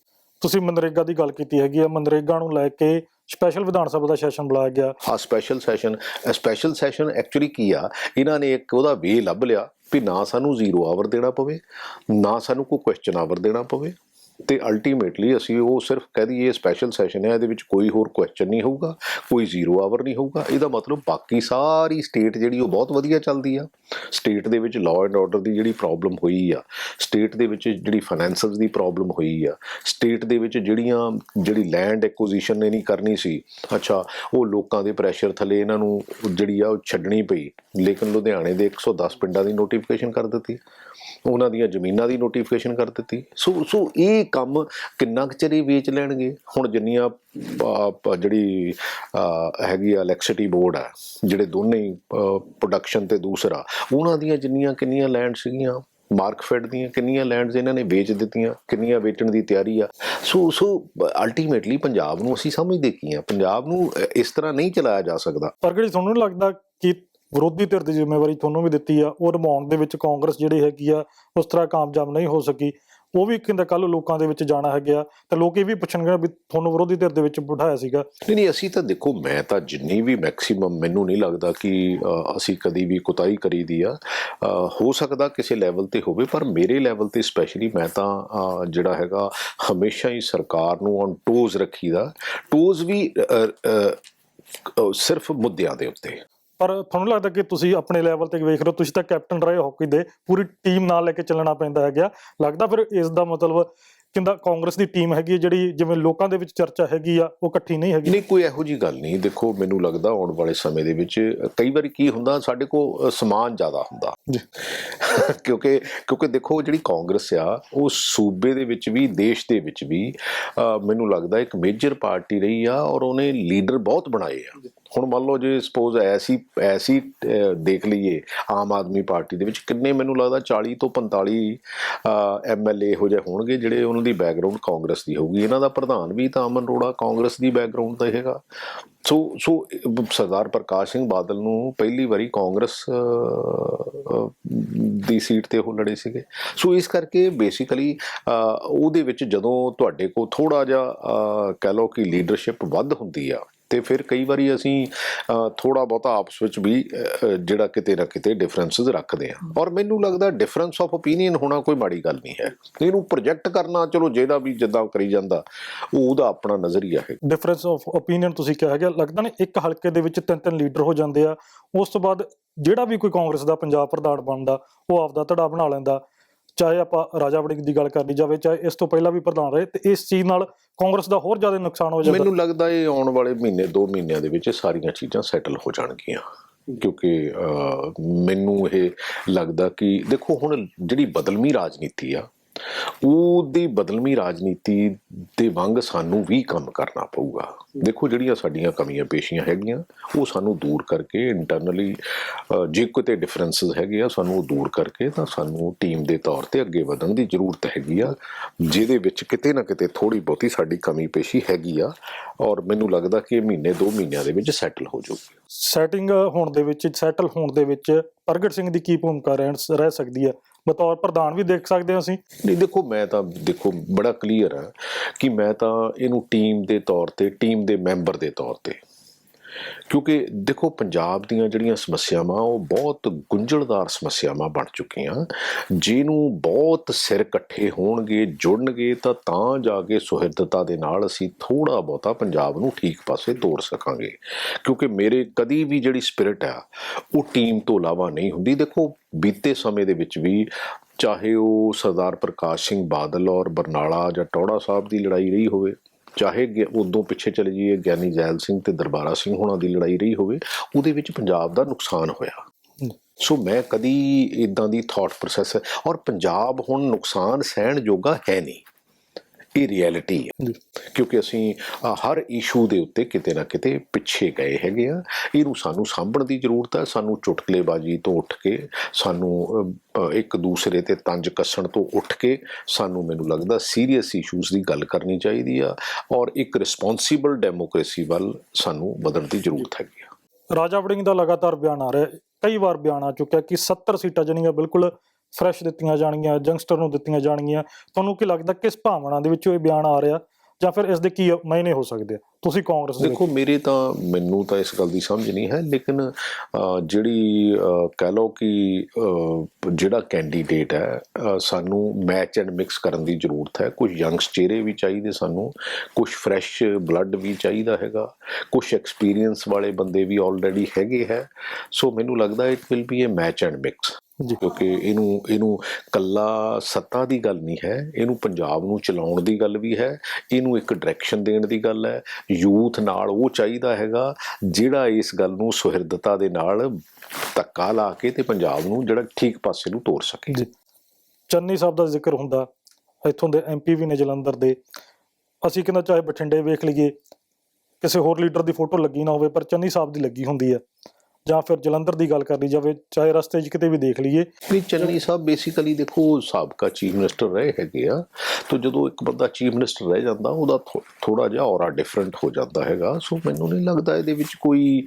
ਤੁਸੀਂ ਮਨਰੇਗਾ ਦੀ ਗੱਲ ਕੀਤੀ ਹੈਗੀ ਆ। ਮਨਰੇਗਾ ਨੂੰ ਲੈ ਕੇ ਸਪੈਸ਼ਲ ਵਿਧਾਨ ਸਭਾ ਦਾ ਸੈਸ਼ਨ ਬੁਲਾਇਆ ਗਿਆ। ਆ special session special session actually ਕੀ ਆ? ਇਹਨਾਂ ਨੇ ਇੱਕ ਉਹਦਾ ਵੇ ਲੱਭ ਲਿਆ ਵੀ ਨਾ ਸਾਨੂੰ ਜ਼ੀਰੋ ਆਵਰ ਦੇਣਾ ਪਵੇ ਨਾ ਸਾਨੂੰ ਕੋਈ ਕੁਐਸਚਨ ਆਵਰ ਦੇਣਾ ਪਵੇ ਤੇ ਅਲਟੀਮੇਟਲੀ ਅਸੀਂ ਉਹ ਸਿਰਫ ਕਹਿ ਦਈਏ ਸਪੈਸ਼ਲ ਸੈਸ਼ਨ ਹੈ, ਇਹਦੇ ਵਿੱਚ ਕੋਈ ਹੋਰ ਕੁਐਸਚਨ ਨਹੀਂ ਹੋਊਗਾ, ਕੋਈ ਜ਼ੀਰੋ ਆਵਰ ਨਹੀਂ ਹੋਊਗਾ। ਇਹਦਾ ਮਤਲਬ ਬਾਕੀ ਸਾਰੀ ਸਟੇਟ ਜਿਹੜੀ ਉਹ ਬਹੁਤ ਵਧੀਆ ਚੱਲਦੀ ਆ। ਸਟੇਟ ਦੇ ਵਿੱਚ ਲਾਅ ਐਂਡ ਆਰਡਰ ਦੀ ਜਿਹੜੀ ਪ੍ਰੋਬਲਮ ਹੋਈ ਆ ਸਟੇਟ ਦੇ ਵਿੱਚ ਜਿਹੜੀ ਫਾਈਨੈਂਸਸ ਦੀ ਪ੍ਰੋਬਲਮ ਹੋਈ ਆ ਸਟੇਟ ਦੇ ਵਿੱਚ ਜਿਹੜੀਆਂ, ਜਿਹੜੀ ਲੈਂਡ ਐਕੁਜੀਸ਼ਨ ਨੇ ਨਹੀਂ ਕਰਨੀ ਸੀ, ਅੱਛਾ, ਉਹ ਲੋਕਾਂ ਦੇ ਪ੍ਰੈਸ਼ਰ ਥੱਲੇ ਇਹਨਾਂ ਨੂੰ ਜਿਹੜੀ ਆ ਉਹ ਛੱਡਣੀ ਪਈ। ਲੇਕਿਨ ਲੁਧਿਆਣੇ ਦੇ 110 ਪਿੰਡਾਂ ਦੀ ਨੋਟੀਫਿਕੇਸ਼ਨ ਕਰ ਦਿੱਤੀ। ਉਹਨਾਂ ਦੀਆਂ ਜ਼ਮੀਨਾਂ ਦੀ ਨੋਟੀਫਿਕੇਸ਼ਨ ਕਰ ਦਿੱਤੀ। ਸੋ ਸੋ ਇਹ ਕੰਮ ਕਿੰਨਾ ਕੁ ਚਿਰ ਵੇਚ ਲੈਣਗੇ? ਹੁਣ ਜਿੰਨੀਆਂ ਜਿਹੜੀ ਆ, ਹੈਗੀ ਆ ਇਲੈਕਟ੍ਰਿਸਿਟੀ ਬੋਰਡ ਆ ਜਿਹੜੇ ਦੋਨੇ ਹੀ ਪ੍ਰੋਡਕਸ਼ਨ ਤੇ ਦੂਸਰਾ ਉਹਨਾਂ ਦੀਆਂ ਜਿੰਨੀਆਂ ਕਿੰਨੀਆਂ ਲੈਂਡ ਸੀਗੀਆਂ ਮਾਰਕਫੈਡ ਦੀਆਂ ਕਿੰਨੀਆਂ ਲੈਂਡਸ ਇਹਨਾਂ ਨੇ ਵੇਚ ਦਿੱਤੀਆਂ ਕਿੰਨੀਆਂ ਵੇਚਣ ਦੀ ਤਿਆਰੀ ਆ। ਸੋ ਸੋ ਅਲਟੀਮੇਟਲੀ ਪੰਜਾਬ ਨੂੰ ਅਸੀਂ ਸਮਝਦੇ ਕੀ ਆ? ਪੰਜਾਬ ਨੂੰ ਇਸ ਤਰ੍ਹਾਂ ਨਹੀਂ ਚਲਾਇਆ ਜਾ ਸਕਦਾ। ਪਰ ਜਿਹੜੀ ਤੁਹਾਨੂੰ ਨਹੀਂ ਲੱਗਦਾ ਕਿ ਵਿਰੋਧੀ ਧਿਰ ਦੀ ਜ਼ਿੰਮੇਵਾਰੀ ਤੁਹਾਨੂੰ ਵੀ ਦਿੱਤੀ ਆ ਉਹ ਨਿਭਾਉਣ ਦੇ ਵਿੱਚ ਕਾਂਗਰਸ ਜਿਹੜੀ ਹੈਗੀ ਆ ਉਸ ਤਰ੍ਹਾਂ ਕਾਮਯਾਬ ਨਹੀਂ ਹੋ ਸਕੀ। ਉਹ ਵੀ ਕਹਿੰਦਾ ਕੱਲ ਲੋਕਾਂ ਦੇ ਵਿੱਚ ਜਾਣਾ ਹੈਗਾ ਤਾਂ ਲੋਕ ਇਹ ਵੀ ਪੁੱਛਣਗੇ ਵੀ ਤੁਹਾਨੂੰ ਵਿਰੋਧੀ ਧਿਰ ਦੇ ਵਿੱਚ ਬਿਠਾਇਆ ਸੀਗਾ। ਨਹੀਂ ਨਹੀਂ, ਅਸੀਂ ਤਾਂ ਦੇਖੋ, ਮੈਂ ਤਾਂ ਜਿੰਨੀ ਵੀ ਮੈਕਸਿਮਮ ਮੈਨੂੰ ਨਹੀਂ ਲੱਗਦਾ ਕਿ ਅਸੀਂ ਕਦੀ ਵੀ ਕੁਤਾਈ ਕਰੀਦੀ ਆ। ਹੋ ਸਕਦਾ ਕਿਸੇ ਲੈਵਲ ਤੇ ਹੋਵੇ, ਪਰ ਮੇਰੇ ਲੈਵਲ ਤੇ ਸਪੈਸ਼ਲੀ ਮੈਂ ਤਾਂ ਜਿਹੜਾ ਹੈਗਾ, ਹਮੇਸ਼ਾ ਹੀ ਸਰਕਾਰ ਨੂੰ ਔਨ ਟੋਜ਼ ਰੱਖੀਦਾ। ਟੋਜ਼ ਵੀ ਸਿਰਫ ਮੁੱਦਿਆਂ ਦੇ ਉੱਤੇ। ਪਰ ਤੁਹਾਨੂੰ ਲੱਗਦਾ ਕਿ ਤੁਸੀਂ ਆਪਣੇ ਲੈਵਲ ਤੇ ਵੇਖ ਰਹੇ ਹੋ? ਤੁਸੀਂ ਤਾਂ ਕੈਪਟਨ ਰਹੇ ਹਾਕੀ ਦੇ ਪੂਰੀ ਟੀਮ ਨਾਲ ਲੈ ਕੇ ਚੱਲਣਾ ਪੈਂਦਾ ਹੈਗਾ। ਲੱਗਦਾ ਫਿਰ ਇਸ ਦਾ ਮਤਲਬ ਕਹਿੰਦਾ ਕਾਂਗਰਸ ਦੀ ਟੀਮ ਹੈਗੀ ਹੈ ਜਿਹੜੀ ਜਿਵੇਂ ਲੋਕਾਂ ਦੇ ਵਿੱਚ ਚਰਚਾ ਹੈਗੀ ਆ ਉਹ ਇਕੱਠੀ ਨਹੀਂ ਹੈਗੀ? ਨਹੀਂ ਕੋਈ ਇਹੋ ਜੀ ਗੱਲ ਨਹੀਂ। ਦੇਖੋ ਮੈਨੂੰ ਲੱਗਦਾ ਆਉਣ ਵਾਲੇ ਸਮੇਂ ਦੇ ਵਿੱਚ ਕਈ ਵਾਰੀ ਕੀ ਹੁੰਦਾ ਸਾਡੇ ਕੋਲ ਸਮਾਨ ਜ਼ਿਆਦਾ ਹੁੰਦਾ। ਕਿਉਂਕਿ ਕਿਉਂਕਿ ਦੇਖੋ ਜਿਹੜੀ ਕਾਂਗਰਸ ਆ ਉਹ ਸੂਬੇ ਦੇ ਵਿੱਚ ਵੀ ਦੇਸ਼ ਦੇ ਵਿੱਚ ਵੀ ਮੈਨੂੰ ਲੱਗਦਾ ਇੱਕ ਮੇਜਰ ਪਾਰਟੀ ਰਹੀ ਆ ਔਰ ਉਹਨੇ ਲੀਡਰ ਬਹੁਤ ਬਣਾਏ ਆ। ਹੁਣ ਮੰਨ ਲਓ ਜੇ ਸਪੋਜ਼ ਐਸੀ ਐਸੀ ਦੇਖ ਲਈਏ ਆਮ ਆਦਮੀ ਪਾਰਟੀ ਦੇ ਵਿੱਚ ਕਿੰਨੇ ਮੈਨੂੰ ਲੱਗਦਾ 40 ਤੋਂ 45 ਐਮਐਲਏ ਇਹੋ ਜਿਹੇ ਹੋਣਗੇ ਜਿਹੜੇ ਉਹਨਾਂ ਦੀ ਬੈਕਗ੍ਰਾਉਂਡ ਕਾਂਗਰਸ ਦੀ ਹੋਊਗੀ। ਇਹਨਾਂ ਦਾ ਪ੍ਰਧਾਨ ਵੀ ਤਾਂ ਅਮਨ ਅਰੋੜਾ ਕਾਂਗਰਸ ਦੀ ਬੈਕਗ੍ਰਾਉਂਡ ਦਾ ਹੈਗਾ। ਸੋ ਸੋ ਸਰਦਾਰ ਪ੍ਰਕਾਸ਼ ਸਿੰਘ ਬਾਦਲ ਨੂੰ ਪਹਿਲੀ ਵਾਰੀ ਕਾਂਗਰਸ ਦੀ ਸੀਟ ਤੇ ਉਹ ਲੜੇ ਸੀਗੇ। ਸੋ ਇਸ ਕਰਕੇ ਬੇਸਿਕਲੀ ਉਹਦੇ ਵਿੱਚ ਜਦੋਂ ਤੁਹਾਡੇ ਕੋਲ ਥੋੜਾ ਜਿਹਾ ਅਹ, ਕਹਿ ਲਓ ਕਿ ਲੀਡਰਸ਼ਿਪ ਵੱਧ ਹੁੰਦੀ ਆ ਤੇ ਫਿਰ ਕਈ ਵਾਰੀ ਅਸੀਂ ਥੋੜਾ ਬਹੁਤਾ ਆਪਸ ਵਿੱਚ ਵੀ ਜਿਹੜਾ ਕਿਤੇ ਨਾ ਕਿਤੇ ਡਿਫਰੈਂਸਸ ਰੱਖਦੇ ਆ ਔਰ ਮੈਨੂੰ ਲੱਗਦਾ ਡਿਫਰੈਂਸ ਆਫ ਓਪੀਨੀਅਨ ਹੋਣਾ ਕੋਈ ਮਾੜੀ ਗੱਲ ਨਹੀਂ ਹੈ। ਇਹਨੂੰ ਪ੍ਰੋਜੈਕਟ ਕਰਨਾ, ਚਲੋ ਜਿਹੜਾ ਵੀ ਜਿੱਦਾਂ ਕਰੀ ਜਾਂਦਾ, ਉਹਦਾ ਆਪਣਾ ਨਜ਼ਰੀਆ ਹੈ। ਡਿਫਰੈਂਸ ਆਫ ਓਪੀਨੀਅਨ ਤੁਸੀਂ ਕਿਹਾ ਹੈਗਾ ਲੱਗਦਾ ਨੇ ਇੱਕ ਹਲਕੇ ਦੇ ਵਿੱਚ ਤਿੰਨ ਤਿੰਨ ਲੀਡਰ ਹੋ ਜਾਂਦੇ ਆ, ਉਸ ਤੋਂ ਬਾਅਦ ਜਿਹੜਾ ਵੀ ਕੋਈ ਕਾਂਗਰਸ ਦਾ, ਪੰਜਾਬ ਪ੍ਰਧਾਨ ਬਣਦਾ, ਉਹ ਆਪਦਾ ਧੜਾ ਬਣਾ ਲੈਂਦਾ ਚਾਹੇ ਆਪਾਂ ਰਾਜਾ ਵੜਿੰਗ ਦੀ ਗੱਲ ਕਰਨੀ ਜਾਵੇ, ਚਾਹੇ ਇਸ ਤੋਂ ਪਹਿਲਾਂ ਵੀ ਪ੍ਰਧਾਨ ਰਹੇ, ਤੇ ਇਸ ਚੀਜ਼ ਨਾਲ ਕਾਂਗਰਸ ਦਾ ਹੋਰ ਜ਼ਿਆਦਾ ਨੁਕਸਾਨ ਹੋ ਜਾਂਦਾ। ਮੈਨੂੰ ਲੱਗਦਾ ਇਹ ਆਉਣ ਵਾਲੇ ਮਹੀਨੇ 2 ਮਹੀਨਿਆਂ ਦੇ ਵਿੱਚ ਇਹ ਸਾਰੀਆਂ ਚੀਜ਼ਾਂ ਸੈਟਲ ਹੋ ਜਾਣਗੀਆਂ। ਕਿਉਂਕਿ ਮੈਨੂੰ ਇਹ ਲੱਗਦਾ ਕਿ ਦੇਖੋ, ਹੁਣ ਜਿਹੜੀ ਬਦਲਮੀ ਰਾਜਨੀਤੀ ਆ ਉਹਦੀ ਬਦਲਮੀ ਰਾਜਨੀਤੀ ਦੇ ਵਾਂਗ ਸਾਨੂੰ ਵੀ ਕੰਮ ਕਰਨਾ ਪਊਗਾ। ਦੇਖੋ ਜਿਹੜੀਆਂ ਸਾਡੀਆਂ ਕਮੀਆਂ ਪੇਸ਼ੀਆਂ ਹੈਗੀਆਂ ਉਹ ਸਾਨੂੰ ਦੂਰ ਕਰਕੇ ਇੰਟਰਨਲੀ ਜੇ ਕਿਤੇ ਡਿਫਰੈਂਸਸ ਹੈਗੇ ਆ ਸਾਨੂੰ ਉਹ ਦੂਰ ਕਰਕੇ ਤਾਂ ਸਾਨੂੰ ਟੀਮ ਦੇ ਤੌਰ ਤੇ ਅੱਗੇ ਵਧਣ ਦੀ ਜ਼ਰੂਰਤ ਹੈਗੀ ਆ ਜਿਹਦੇ ਵਿੱਚ ਕਿਤੇ ਨਾ ਕਿਤੇ ਥੋੜੀ ਬਹੁਤੀ ਸਾਡੀ ਕਮੀ ਪੇਸ਼ੀ ਹੈਗੀ ਆ ਔਰ ਮੈਨੂੰ ਲੱਗਦਾ ਕਿ ਇਹ ਮਹੀਨੇ ਦੋ ਮਹੀਨਿਆਂ ਦੇ ਵਿੱਚ ਸੈਟਲ ਹੋ ਜਾਊਗੀ। ਸੈਟਿੰਗ ਹੋਣ ਦੇ ਵਿੱਚ ਸੈਟਲ ਹੋਣ ਦੇ ਵਿੱਚ ਪ੍ਰਗਟ ਸਿੰਘ ਦੀ ਕੀ ਭੂਮਿਕਾ ਰਹਿ ਸਕਦੀ ਹੈ? ਬਤੌਰ ਪ੍ਰਧਾਨ ਵੀ ਦੇਖ ਸਕਦੇ ਹਾਂ ਅਸੀਂ। ਨਹੀਂ, ਦੇਖੋ, ਮੈਂ ਤਾਂ, ਦੇਖੋ, ਬੜਾ ਕਲੀਅਰ ਹੈ ਕਿ ਮੈਂ ਤਾਂ ਇਹਨੂੰ ਟੀਮ ਦੇ ਤੌਰ ਤੇ ਟੀਮ ਦੇ ਮੈਂਬਰ ਦੇ ਤੌਰ ਤੇ ਕਿਉਂਕਿ ਦੇਖੋ, ਪੰਜਾਬ ਦੀਆਂ ਜਿਹੜੀਆਂ ਸਮੱਸਿਆਵਾਂ, ਉਹ ਬਹੁਤ ਗੁੰਝਲਦਾਰ ਸਮੱਸਿਆਵਾਂ ਬਣ ਚੁੱਕੀਆਂ। ਜਿਹਨੂੰ ਬਹੁਤ ਸਿਰ ਇਕੱਠੇ ਹੋਣਗੇ, ਜੁੜਨਗੇ, ਤਾਂ ਤਾਂ ਜਾ ਕੇ ਸੁਹਿਰਦਤਾ ਦੇ ਨਾਲ ਅਸੀਂ ਥੋੜਾ ਬਹੁਤਾ ਪੰਜਾਬ ਨੂੰ ਠੀਕ ਪਾਸੇ ਤੋੜ ਸਕਾਂਗੇ। ਕਿਉਂਕਿ ਮੇਰੇ ਕਦੀ ਵੀ ਜਿਹੜੀ ਸਪਿਰਿਟ ਆ, ਉਹ ਟੀਮ ਤੋਂ ਇਲਾਵਾ ਨਹੀਂ ਹੁੰਦੀ। ਦੇਖੋ, ਬੀਤੇ ਸਮੇਂ ਦੇ ਵਿੱਚ ਵੀ ਚਾਹੇ ਉਹ ਸਰਦਾਰ ਪ੍ਰਕਾਸ਼ ਸਿੰਘ ਬਾਦਲ ਔਰ ਬਰਨਾਲਾ ਜਾਂ ਟੌੜਾ ਸਾਹਿਬ ਦੀ ਲੜਾਈ ਰਹੀ ਹੋਵੇ ਚਾਹੇ ਉਦੋਂ ਪਿੱਛੇ ਚਲੇ ਜਾਈਏ ਗਿਆਨੀ ਜੈਲ ਸਿੰਘ ਤੇ ਦਰਬਾਰਾ ਸਿੰਘ ਹੋਣਾ ਦੀ ਲੜਾਈ ਰਹੀ ਹੋਵੇ ਉਹਦੇ ਵਿੱਚ ਪੰਜਾਬ ਦਾ ਨੁਕਸਾਨ ਹੋਇਆ। ਸੋ ਮੈਂ ਕਦੀ ਇਦਾਂ ਦੀ ਥਾਟ ਪ੍ਰੋਸੈਸ ਔਰ ਪੰਜਾਬ ਹੁਣ ਨੁਕਸਾਨ ਸਹਿਣ ਜੋਗਾ ਹੈ ਨਹੀਂ। ਇਹ ਰਿਐਲਿਟੀ ਹੈ। ਕਿਉਂਕਿ ਅਸੀਂ ਹਰ ਇਸ਼ੂ ਦੇ ਉੱਤੇ ਕਿਤੇ ਨਾ ਕਿਤੇ ਪਿੱਛੇ ਗਏ ਹੈਗੇ ਆ ਇਹਨੂੰ ਸਾਨੂੰ ਸਾਂਭਣ ਦੀ ਜ਼ਰੂਰਤ ਹੈ ਸਾਨੂੰ ਚੁਟਕਲੇਬਾਜ਼ੀ ਤੋਂ ਉੱਠ ਕੇ ਸਾਨੂੰ ਇੱਕ ਦੂਸਰੇ ਤੇ ਤੰਜ ਕੱਸਣ ਤੋਂ ਉੱਠ ਕੇ ਸਾਨੂੰ ਮੈਨੂੰ ਲੱਗਦਾ ਸੀਰੀਅਸ ਇਸ਼ੂਜ਼ ਦੀ ਗੱਲ ਕਰਨੀ ਚਾਹੀਦੀ ਆ ਔਰ ਇੱਕ ਰਿਸਪੌਂਸੀਬਲ ਡੈਮੋਕ੍ਰੇਸੀ ਵੱਲ ਸਾਨੂੰ ਵਧਣ ਦੀ ਜ਼ਰੂਰਤ ਹੈਗੀ ਆ ਰਾਜਾ ਵੜਿੰਗ ਦਾ ਲਗਾਤਾਰ ਬਿਆਨ ਆ ਰਿਹਾ। ਕਈ ਵਾਰ ਬਿਆਨ ਆ ਚੁੱਕਿਆ ਕਿ 70 ਸੀਟਾਂ ਜਿਹੜੀਆਂ ਬਿਲਕੁਲ ਫਰੈਸ਼ ਦਿੱਤੀਆਂ ਜਾਣਗੀਆਂ ਜੰਗਸਟਰ ਨੂੰ ਦਿੱਤੀਆਂ ਜਾਣਗੀਆਂ। ਤੁਹਾਨੂੰ ਕੀ ਲੱਗਦਾ ਕਿਸ ਭਾਵਨਾ ਦੇ ਵਿੱਚੋਂ ਇਹ ਬਿਆਨ ਆ ਰਿਹਾ ਜਾਂ ਫਿਰ ਇਸ ਦੇ ਕੀ ਮਾਇਨੇ ਹੋ ਸਕਦੇ? ਆ ਤੁਸੀਂ ਕਾਂਗਰਸ ਦੇਖੋ, ਮੇਰੇ ਤਾਂ, ਮੈਨੂੰ ਤਾਂ ਇਸ ਗੱਲ ਦੀ ਸਮਝ ਨਹੀਂ ਹੈ, ਲੇਕਿਨ ਜਿਹੜੀ ਕਹਿ ਲਓ ਕਿ ਜਿਹੜਾ ਕੈਂਡੀਡੇਟ ਹੈ ਸਾਨੂੰ ਮੈਚ ਐਂਡ ਮਿਕਸ ਕਰਨ ਦੀ ਜ਼ਰੂਰਤ ਹੈ। ਕੁਝ ਯੰਗਸ ਚਿਹਰੇ ਵੀ ਚਾਹੀਦੇ ਸਾਨੂੰ ਕੁਝ ਫਰੈਸ਼ ਬਲੱਡ ਵੀ ਚਾਹੀਦਾ ਹੈਗਾ ਕੁਝ ਐਕਸਪੀਰੀਅੰਸ ਵਾਲੇ ਬੰਦੇ ਵੀ ਆਲਰੇਡੀ ਹੈਗੇ ਹੈ। ਸੋ ਮੈਨੂੰ ਲੱਗਦਾ it will be a match and mix ਕਿਉਂਕਿ ਇਹਨੂੰ ਇਹਨੂੰ ਕੱਲਾ ਸੱਤਾ ਦੀ ਗੱਲ ਨਹੀਂ ਹੈ ਇਹਨੂੰ ਪੰਜਾਬ ਨੂੰ ਚਲਾਉਣ ਦੀ ਗੱਲ ਵੀ ਹੈ ਇਹਨੂੰ ਇੱਕ ਡਾਇਰੈਕਸ਼ਨ ਦੇਣ ਦੀ ਗੱਲ ਹੈ ਯੂਥ ਨਾਲ ਉਹ ਚਾਹੀਦਾ ਹੈਗਾ ਜਿਹੜਾ ਇਸ ਗੱਲ ਨੂੰ ਸੁਹਿਰਦਤਾ ਦੇ ਨਾਲ ਧੱਕਾ ਲਾ ਕੇ ਤੇ ਪੰਜਾਬ ਨੂੰ ਜਿਹੜਾ ਠੀਕ ਪਾਸੇ ਨੂੰ ਤੋਰ ਸਕੇ। ਜੀ। ਚੰਨੀ ਸਾਹਿਬ ਦਾ ਜ਼ਿਕਰ ਹੁੰਦਾ ਇੱਥੋਂ ਦੇ ਐਮਪੀ ਵੀ ਨੇ ਜਲੰਧਰ ਦੇ। ਅਸੀਂ ਕਹਿੰਦਾ ਚਾਹੇ ਬਠਿੰਡੇ ਵੇਖ ਲਈਏ ਕਿਸੇ ਹੋਰ ਲੀਡਰ ਦੀ ਫੋਟੋ ਲੱਗੀ ਨਾ ਹੋਵੇ ਪਰ ਚੰਨੀ ਸਾਹਿਬ ਦੀ ਲੱਗੀ ਹੁੰਦੀ ਹੈ। ਜਾਂ ਫਿਰ ਜਲੰਧਰ ਦੀ ਗੱਲ ਕਰ ਲਈ ਜਾਵੇ, ਚਾਹੇ ਰਸਤੇ 'ਚ ਕਿਤੇ ਵੀ ਦੇਖ ਲਈਏ। ਵੀ ਚੰਨੀ ਸਾਹਿਬ ਬੇਸਿਕਲੀ ਦੇਖੋ ਸਾਬਕਾ ਚੀਫ ਮਿਨਿਸਟਰ ਰਹੇ ਹੈਗੇ ਆ। ਤਾਂ ਜਦੋਂ ਇੱਕ ਬੰਦਾ ਚੀਫ ਮਿਨਿਸਟਰ ਰਹਿ ਜਾਂਦਾ, ਉਹਦਾ ਥੋੜਾ ਜਿਹਾ ਔਰਾ ਡਿਫਰੈਂਟ ਹੋ ਜਾਂਦਾ ਹੈਗਾ। ਸੋ ਮੈਨੂੰ ਨਹੀਂ ਲੱਗਦਾ ਇਹਦੇ ਵਿੱਚ ਕੋਈ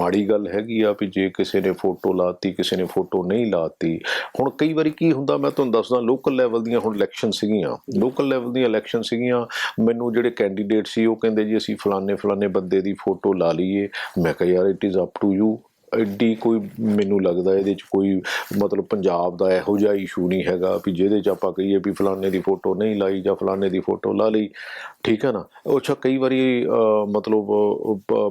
ਮਾੜੀ ਗੱਲ ਹੈਗੀ ਆ ਵੀ ਜੇ ਕਿਸੇ ਨੇ ਫੋਟੋ ਲਾਤੀ, ਕਿਸੇ ਨੇ ਫੋਟੋ ਨਹੀਂ ਲਾਤੀ। ਹੁਣ ਕਈ ਵਾਰੀ ਕੀ ਹੁੰਦਾ, ਮੈਂ ਤੁਹਾਨੂੰ ਦੱਸਦਾ ਲੋਕਲ ਲੈਵਲ ਦੀਆਂ ਹੁਣ ਇਲੈਕਸ਼ਨ ਸੀਗੀਆਂ। ਲੋਕਲ ਲੈਵਲ ਦੀਆਂ ਇਲੈਕਸ਼ਨ ਸੀਗੀਆਂ, ਮੈਨੂੰ ਜਿਹੜੇ ਕੈਂਡੀਡੇਟ ਸੀ, ਉਹ ਕਹਿੰਦੇ ਜੀ ਅਸੀਂ ਫਲਾਣੇ ਫਲਾਣੇ ਬੰਦੇ ਦੀ ਫੋਟੋ ਲਾ ਲਈਏ। ਮੈਂ ਕਿਹਾ, ਯਾਰ it is up to you ਐਡੀ ਕੋਈ ਮੈਨੂੰ ਲੱਗਦਾ ਇਹਦੇ ਚ ਕੋਈ ਮਤਲਬ ਪੰਜਾਬ ਦਾ ਇਹੋ ਜਿਹਾ ਇਸ਼ੂ ਨਹੀਂ ਹੈਗਾ ਵੀ ਜਿਹਦੇ ਚ ਆਪਾਂ ਕਹੀਏ ਵੀ ਫਲਾਣੇ ਦੀ ਫੋਟੋ ਨਹੀਂ ਲਾਈ ਜਾਂ ਫਲਾਣੇ ਦੀ ਫੋਟੋ ਲਾ ਲਈ, ਠੀਕ ਹੈ ਨਾ? ਅੱਛਾ, ਕਈ ਵਾਰੀ ਮਤਲਬ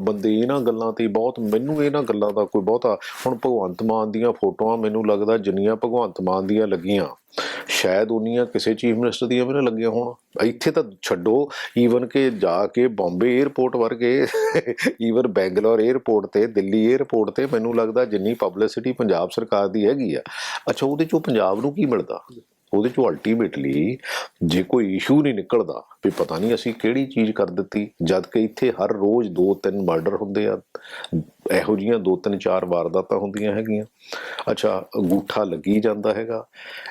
ਬੰਦੇ ਇਹਨਾਂ ਗੱਲਾਂ ਤੇ ਬਹੁਤ, ਮੈਨੂੰ ਇਹਨਾਂ ਗੱਲਾਂ ਦਾ ਕੋਈ ਬਹੁਤਾ, ਹੁਣ ਭਗਵੰਤ ਮਾਨ ਦੀਆਂ ਫੋਟੋਆਂ ਮੈਨੂੰ ਲੱਗਦਾ ਜਿੰਨੀਆਂ ਭਗਵੰਤ ਮਾਨ ਦੀਆਂ ਲੱਗੀਆਂ। ਸ਼ਾਇਦ ਉਹਨੀਆਂ ਕਿਸੇ ਚੀਫ ਮਿਨਿਸਟਰ ਦੀਆਂ ਵੀ ਨਾ ਲੱਗੀਆਂ ਹੋਣ। ਇੱਥੇ ਤਾਂ ਛੱਡੋ ਈਵਨ ਕਿ ਜਾ ਕੇ ਬੰਬੇ 에ਅਰਪੋਰਟ ਵਰਗੇ ਈਵਨ ਬੈਂਗਲੌਰ 에ਅਰਪੋਰਟ ਤੇ, ਦਿੱਲੀ 에ਅਰਪੋਰਟ ਤੇ ਮੈਨੂੰ ਲੱਗਦਾ ਜਿੰਨੀ ਪਬਲਿਸਿਟੀ ਪੰਜਾਬ ਸਰਕਾਰ ਦੀ ਹੈਗੀ ਆ। ਅੱਛਾ, ਉਹਦੇ ਚੋਂ ਪੰਜਾਬ ਨੂੰ ਕੀ ਮਿਲਦਾ? ਉਹਦੇ ਚੋਂ ਅਲਟੀਮੇਟਲੀ ਜੇ ਕੋਈ ਇਸ਼ੂ ਨਹੀਂ ਨਿਕਲਦਾ, ਵੀ ਪਤਾ ਨਹੀਂ ਅਸੀਂ ਕਿਹੜੀ ਚੀਜ਼ ਕਰ ਦਿੱਤੀ, ਜਦ ਕਿ ਇੱਥੇ ਹਰ ਰੋਜ਼ 2-3 ਮਰਡਰ ਹੁੰਦੇ ਆ। ਇਹੋ ਜੀਆਂ ਦੋ ਤਿੰਨ ਚਾਰ ਵਾਰਦਾਤਾਂ ਹੁੰਦੀਆਂ ਹੈਗੀਆਂ। ਅੱਛਾ, ਅੰਗੂਠਾ ਲੱਗੀ ਜਾਂਦਾ ਹੈਗਾ।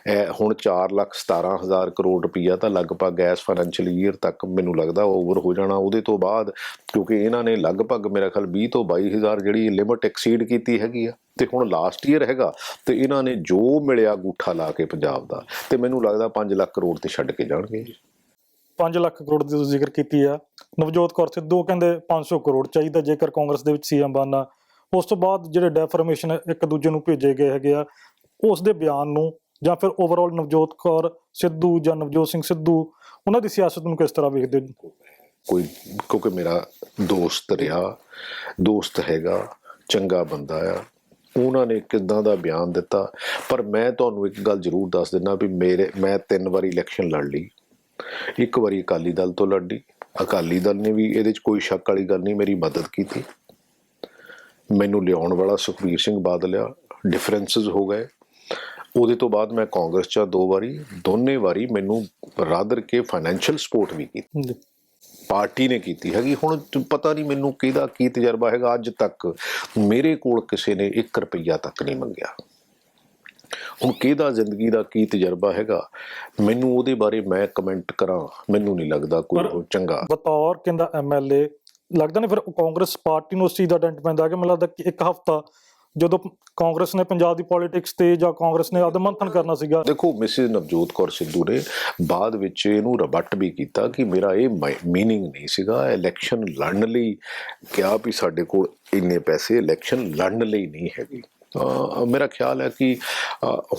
ਇਹ ਹੁਣ 4 ਲੱਖ 17 ਹਜ਼ਾਰ ਕਰੋੜ ਰੁਪਈਆ ਤਾਂ ਲਗਭਗ ਐਸ ਫਾਈਨੈਂਸ਼ੀਅਲ ਈਅਰ ਤੱਕ ਮੈਨੂੰ ਲੱਗਦਾ ਓਵਰ ਹੋ ਜਾਣਾ। ਉਹਦੇ ਤੋਂ ਬਾਅਦ ਕਿਉਂਕਿ ਇਹਨਾਂ ਨੇ ਲਗਭਗ ਮੇਰਾ ਖਿਆਲ 20 ਤੋਂ 22 ਹਜ਼ਾਰ ਜਿਹੜੀ ਲਿਮਟ ਐਕਸੀਡ ਕੀਤੀ ਹੈਗੀ ਆ। ਤੇ ਹੁਣ ਲਾਸਟ ਈਅਰ ਹੈਗਾ ਤੇ ਇਹਨਾਂ ਨੇ ਜੋ ਮਿਲਿਆ ਅੰਗੂਠਾ ਲਾ ਕੇ ਪੰਜਾਬ ਦਾ ਤੇ ਮੈਨੂੰ ਲੱਗਦਾ 5 ਲੱਖ ਕਰੋੜ ਤੇ ਛੱਡ ਕੇ ਜਾਣਗੇ। 5 ਲੱਖ ਕਰੋੜ ਦੀ ਜ਼ਿਕਰ ਕੀਤੀ ਆ। ਨਵਜੋਤ ਕੌਰ ਸਿੱਧੂ ਕਹਿੰਦੇ 500 ਕਰੋੜ ਚਾਹੀਦਾ ਜੇਕਰ ਕਾਂਗਰਸ ਦੇ ਵਿੱਚ ਸੀਐਮ ਬਣਨਾ। ਉਸ ਤੋਂ ਬਾਅਦ ਜਿਹੜੇ ਡੈਫਰਮੇਸ਼ਨ ਇੱਕ ਦੂਜੇ ਨੂੰ ਭੇਜੇ ਗਏ ਹੈਗੇ ਆ, ਉਸ ਦੇ ਬਿਆਨ ਨੂੰ ਜਾਂ ਫਿਰ ਓਵਰਆਲ ਨਵਜੋਤ ਕੌਰ ਸਿੱਧੂ ਜਾਂ ਨਵਜੋਤ ਸਿੰਘ ਸਿੱਧੂ, ਉਹਨਾਂ ਦੀ ਸਿਆਸਤ ਨੂੰ ਕਿਸ ਤਰ੍ਹਾਂ ਵੇਖਦੇ ਹੋ ਕੋਈ, ਕਿਉਂਕਿ ਮੇਰਾ ਦੋਸਤ ਰਿਹਾ, ਦੋਸਤ ਹੈਗਾ, ਚੰਗਾ ਬੰਦਾ ਆ। ਉਹਨਾਂ ਨੇ ਕਿਦਾਂ ਦਾ ਬਿਆਨ ਦਿੱਤਾ? ਪਰ ਮੈਂ ਤੁਹਾਨੂੰ ਇੱਕ ਗੱਲ ਜ਼ਰੂਰ ਦੱਸ ਦਿੰਦਾ ਵੀ ਮੇਰੇ, ਮੈਂ ਤਿੰਨ ਵਾਰੀ ਇਲੈਕਸ਼ਨ ਲੜ ਲਈ। ਇੱਕ ਵਾਰੀ ਅਕਾਲੀ ਦਲ ਤੋਂ ਲੜੀ ਅਕਾਲੀ ਦਲ ਨੇ ਵੀ ਇਹਦੇ 'ਚ ਕੋਈ ਸ਼ੱਕ ਵਾਲੀ ਗੱਲ ਨਹੀਂ ਮੇਰੀ ਮਦਦ ਕੀਤੀ। ਮੈਨੂੰ ਲਿਆਉਣ ਵਾਲਾ ਸੁਖਬੀਰ ਸਿੰਘ ਬਾਦਲ ਆ ਡਿਫਰੈਂਸਸ ਹੋ ਗਏ। ਉਹਦੇ ਤੋਂ ਬਾਅਦ ਮੈਂ ਕਾਂਗਰਸ 'ਚ ਦੋ ਵਾਰੀ ਦੋਨੇ ਵਾਰੀ ਮੈਨੂੰ ਰਾਦਰ ਕੇ ਫਾਈਨੈਂਸ਼ੀਅਲ ਸਪੋਰਟ ਵੀ ਕੀਤੀ। ਪਾਰਟੀ ਨੇ ਕੀਤੀ ਹੈਗੀ। ਹੁਣ ਪਤਾ ਨਹੀਂ ਮੈਨੂੰ ਕਿਹਦਾ ਕੀ ਤਜਰਬਾ ਹੈਗਾ। ਅੱਜ ਤੱਕ ਮੇਰੇ ਕੋਲ ਕਿਸੇ ਨੇ 1 ਰੁਪਈਆ ਤੱਕ ਨਹੀਂ ਮੰਗਿਆ। ਹੁਣ ਕਿਹਦਾ ਜ਼ਿੰਦਗੀ ਦਾ ਕੀ ਤਜਰਬਾ ਹੈਗਾ? ਮੈਨੂੰ ਉਹਦੇ ਬਾਰੇ ਮੈਂ ਕਮੈਂਟ ਕਰਾਂ। ਮੈਨੂੰ ਨਹੀਂ ਲੱਗਦਾ ਕੋਈ ਚੰਗਾ। ਬਤੌਰ ਕਹਿੰਦਾ ਐਮਐਲਏ ਲੱਗਦਾ ਨਹੀਂ ਫਿਰ ਕਾਂਗਰਸ ਪਾਰਟੀ ਨੂੰ ਉਸ ਚੀਜ਼ ਦਾ ਡੈਂਟ ਪੈਂਦਾ ਕਿ ਮੈਨੂੰ ਲੱਗਦਾ ਕਿ ਇੱਕ ਹਫਤਾ ਜਦੋਂ ਕਾਂਗਰਸ ਨੇ ਪੰਜਾਬ ਦੀ ਪੋਲਿਟਿਕਸ ਤੇ ਜਾਂ ਕਾਂਗਰਸ ਨੇ ਆਦਮੰਥਨ ਕਰਨਾ ਸੀਗਾ। ਦੇਖੋ ਮਿਸਿਸ ਨਵਜੋਤ ਕੌਰ ਸਿੱਧੂ ਨੇ ਬਾਅਦ ਵਿੱਚ ਇਹਨੂੰ ਰਬੱਟ ਵੀ ਕੀਤਾ ਕਿ ਮੇਰਾ ਇਹ ਮੀਨਿੰਗ ਨਹੀਂ ਸੀਗਾ। ਇਲੈਕਸ਼ਨ ਲੜਨ ਲਈ ਕਿਹਾ ਵੀ ਸਾਡੇ ਕੋਲ ਇੰਨੇ ਪੈਸੇ ਇਲੈਕਸ਼ਨ ਲੜਨ ਲਈ ਨਹੀਂ ਹੈਗੇ। ਮੇਰਾ ਖਿਆਲ ਹੈ ਕਿ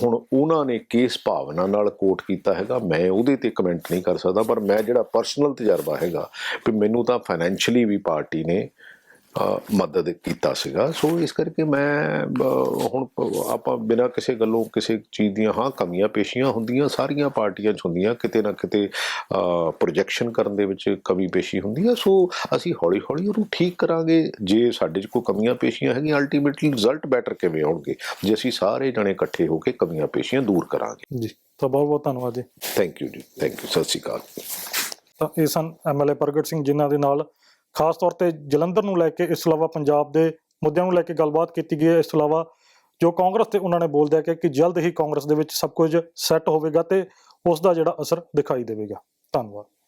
ਹੁਣ ਉਹਨਾਂ ਨੇ ਕੇਸ ਭਾਵਨਾ ਨਾਲ ਕੋਟ ਕੀਤਾ ਹੈਗਾ। ਮੈਂ ਉਹਦੇ ਤੇ ਕਮੈਂਟ ਨਹੀਂ ਕਰ ਸਕਦਾ, ਪਰ ਮੈਂ ਜਿਹੜਾ ਪਰਸਨਲ ਤਜਰਬਾ ਹੈਗਾ ਵੀ ਮੈਨੂੰ ਤਾਂ ਫਾਈਨੈਂਸ਼ੀਅਲੀ ਵੀ ਪਾਰਟੀ ਨੇ ਮਦਦ ਕੀਤਾ ਸੀਗਾ। ਸੋ ਇਸ ਕਰਕੇ ਮੈਂ ਹੁਣ ਆਪਾਂ ਬਿਨਾਂ ਕਿਸੇ ਗੱਲੋਂ ਕਿਸੇ ਚੀਜ਼ ਦੀਆਂ ਹਾਂ ਕਮੀਆਂ ਪੇਸ਼ੀਆਂ ਹੁੰਦੀਆਂ ਸਾਰੀਆਂ ਪਾਰਟੀਆਂ 'ਚ ਹੁੰਦੀਆਂ ਕਿਤੇ ਨਾ ਕਿਤੇ ਪ੍ਰੋਜੈਕਸ਼ਨ ਕਰਨ ਦੇ ਵਿੱਚ ਕਮੀ ਪੇਸ਼ੀ ਹੁੰਦੀ ਹੈ ਸੋ ਅਸੀਂ ਹੌਲੀ ਹੌਲੀ ਉਹਨੂੰ ਠੀਕ ਕਰਾਂਗੇ। ਜੇ ਸਾਡੇ 'ਚ ਕੋਈ ਕਮੀਆਂ ਪੇਸ਼ੀਆਂ ਹੈਗੀਆਂ ਅਲਟੀਮੇਟਲੀ ਰਿਜ਼ਲਟ ਬੈਟਰ ਕਿਵੇਂ ਆਉਣਗੇ? ਜੇ ਅਸੀਂ ਸਾਰੇ ਜਣੇ ਇਕੱਠੇ ਹੋ ਕੇ ਕਮੀਆਂ ਪੇਸ਼ੀਆਂ ਦੂਰ ਕਰਾਂਗੇ। ਜੀ ਤਾਂ ਬਹੁਤ ਬਹੁਤ ਧੰਨਵਾਦ ਜੀ। ਥੈਂਕ ਯੂ ਜੀ। ਥੈਂਕ ਯੂ ਸਤਿ ਸ਼੍ਰੀ ਅਕਾਲ। ਤਾਂ ਇਹ ਸਨ ਐਮਐਲਏ ਪ੍ਰਗਟ ਸਿੰਘ ਜਿਨ੍ਹਾਂ ਦੇ ਨਾਲ ਖਾਸ ਤੌਰ ਤੇ ਜਲੰਧਰ ਨੂੰ ਲੈ ਕੇ, ਇਸ ਤੋਂ ਇਲਾਵਾ ਪੰਜਾਬ ਦੇ ਮੁੱਦਿਆਂ ਨੂੰ ਲੈ ਕੇ ਗੱਲਬਾਤ ਕੀਤੀ ਗਈ ਹੈ। ਇਸ ਤੋਂ ਇਲਾਵਾ ਜੋ ਕਾਂਗਰਸ ਤੇ ਉਹਨਾਂ ਨੇ ਬੋਲਦਿਆ ਕਿ ਕਿ ਜਲਦ ਹੀ ਕਾਂਗਰਸ ਦੇ ਵਿੱਚ ਸਭ ਕੁਝ ਸੈੱਟ ਹੋਵੇਗਾ ਤੇ ਉਸ ਦਾ ਜਿਹੜਾ ਅਸਰ ਦਿਖਾਈ ਦੇਵੇਗਾ। ਧੰਨਵਾਦ।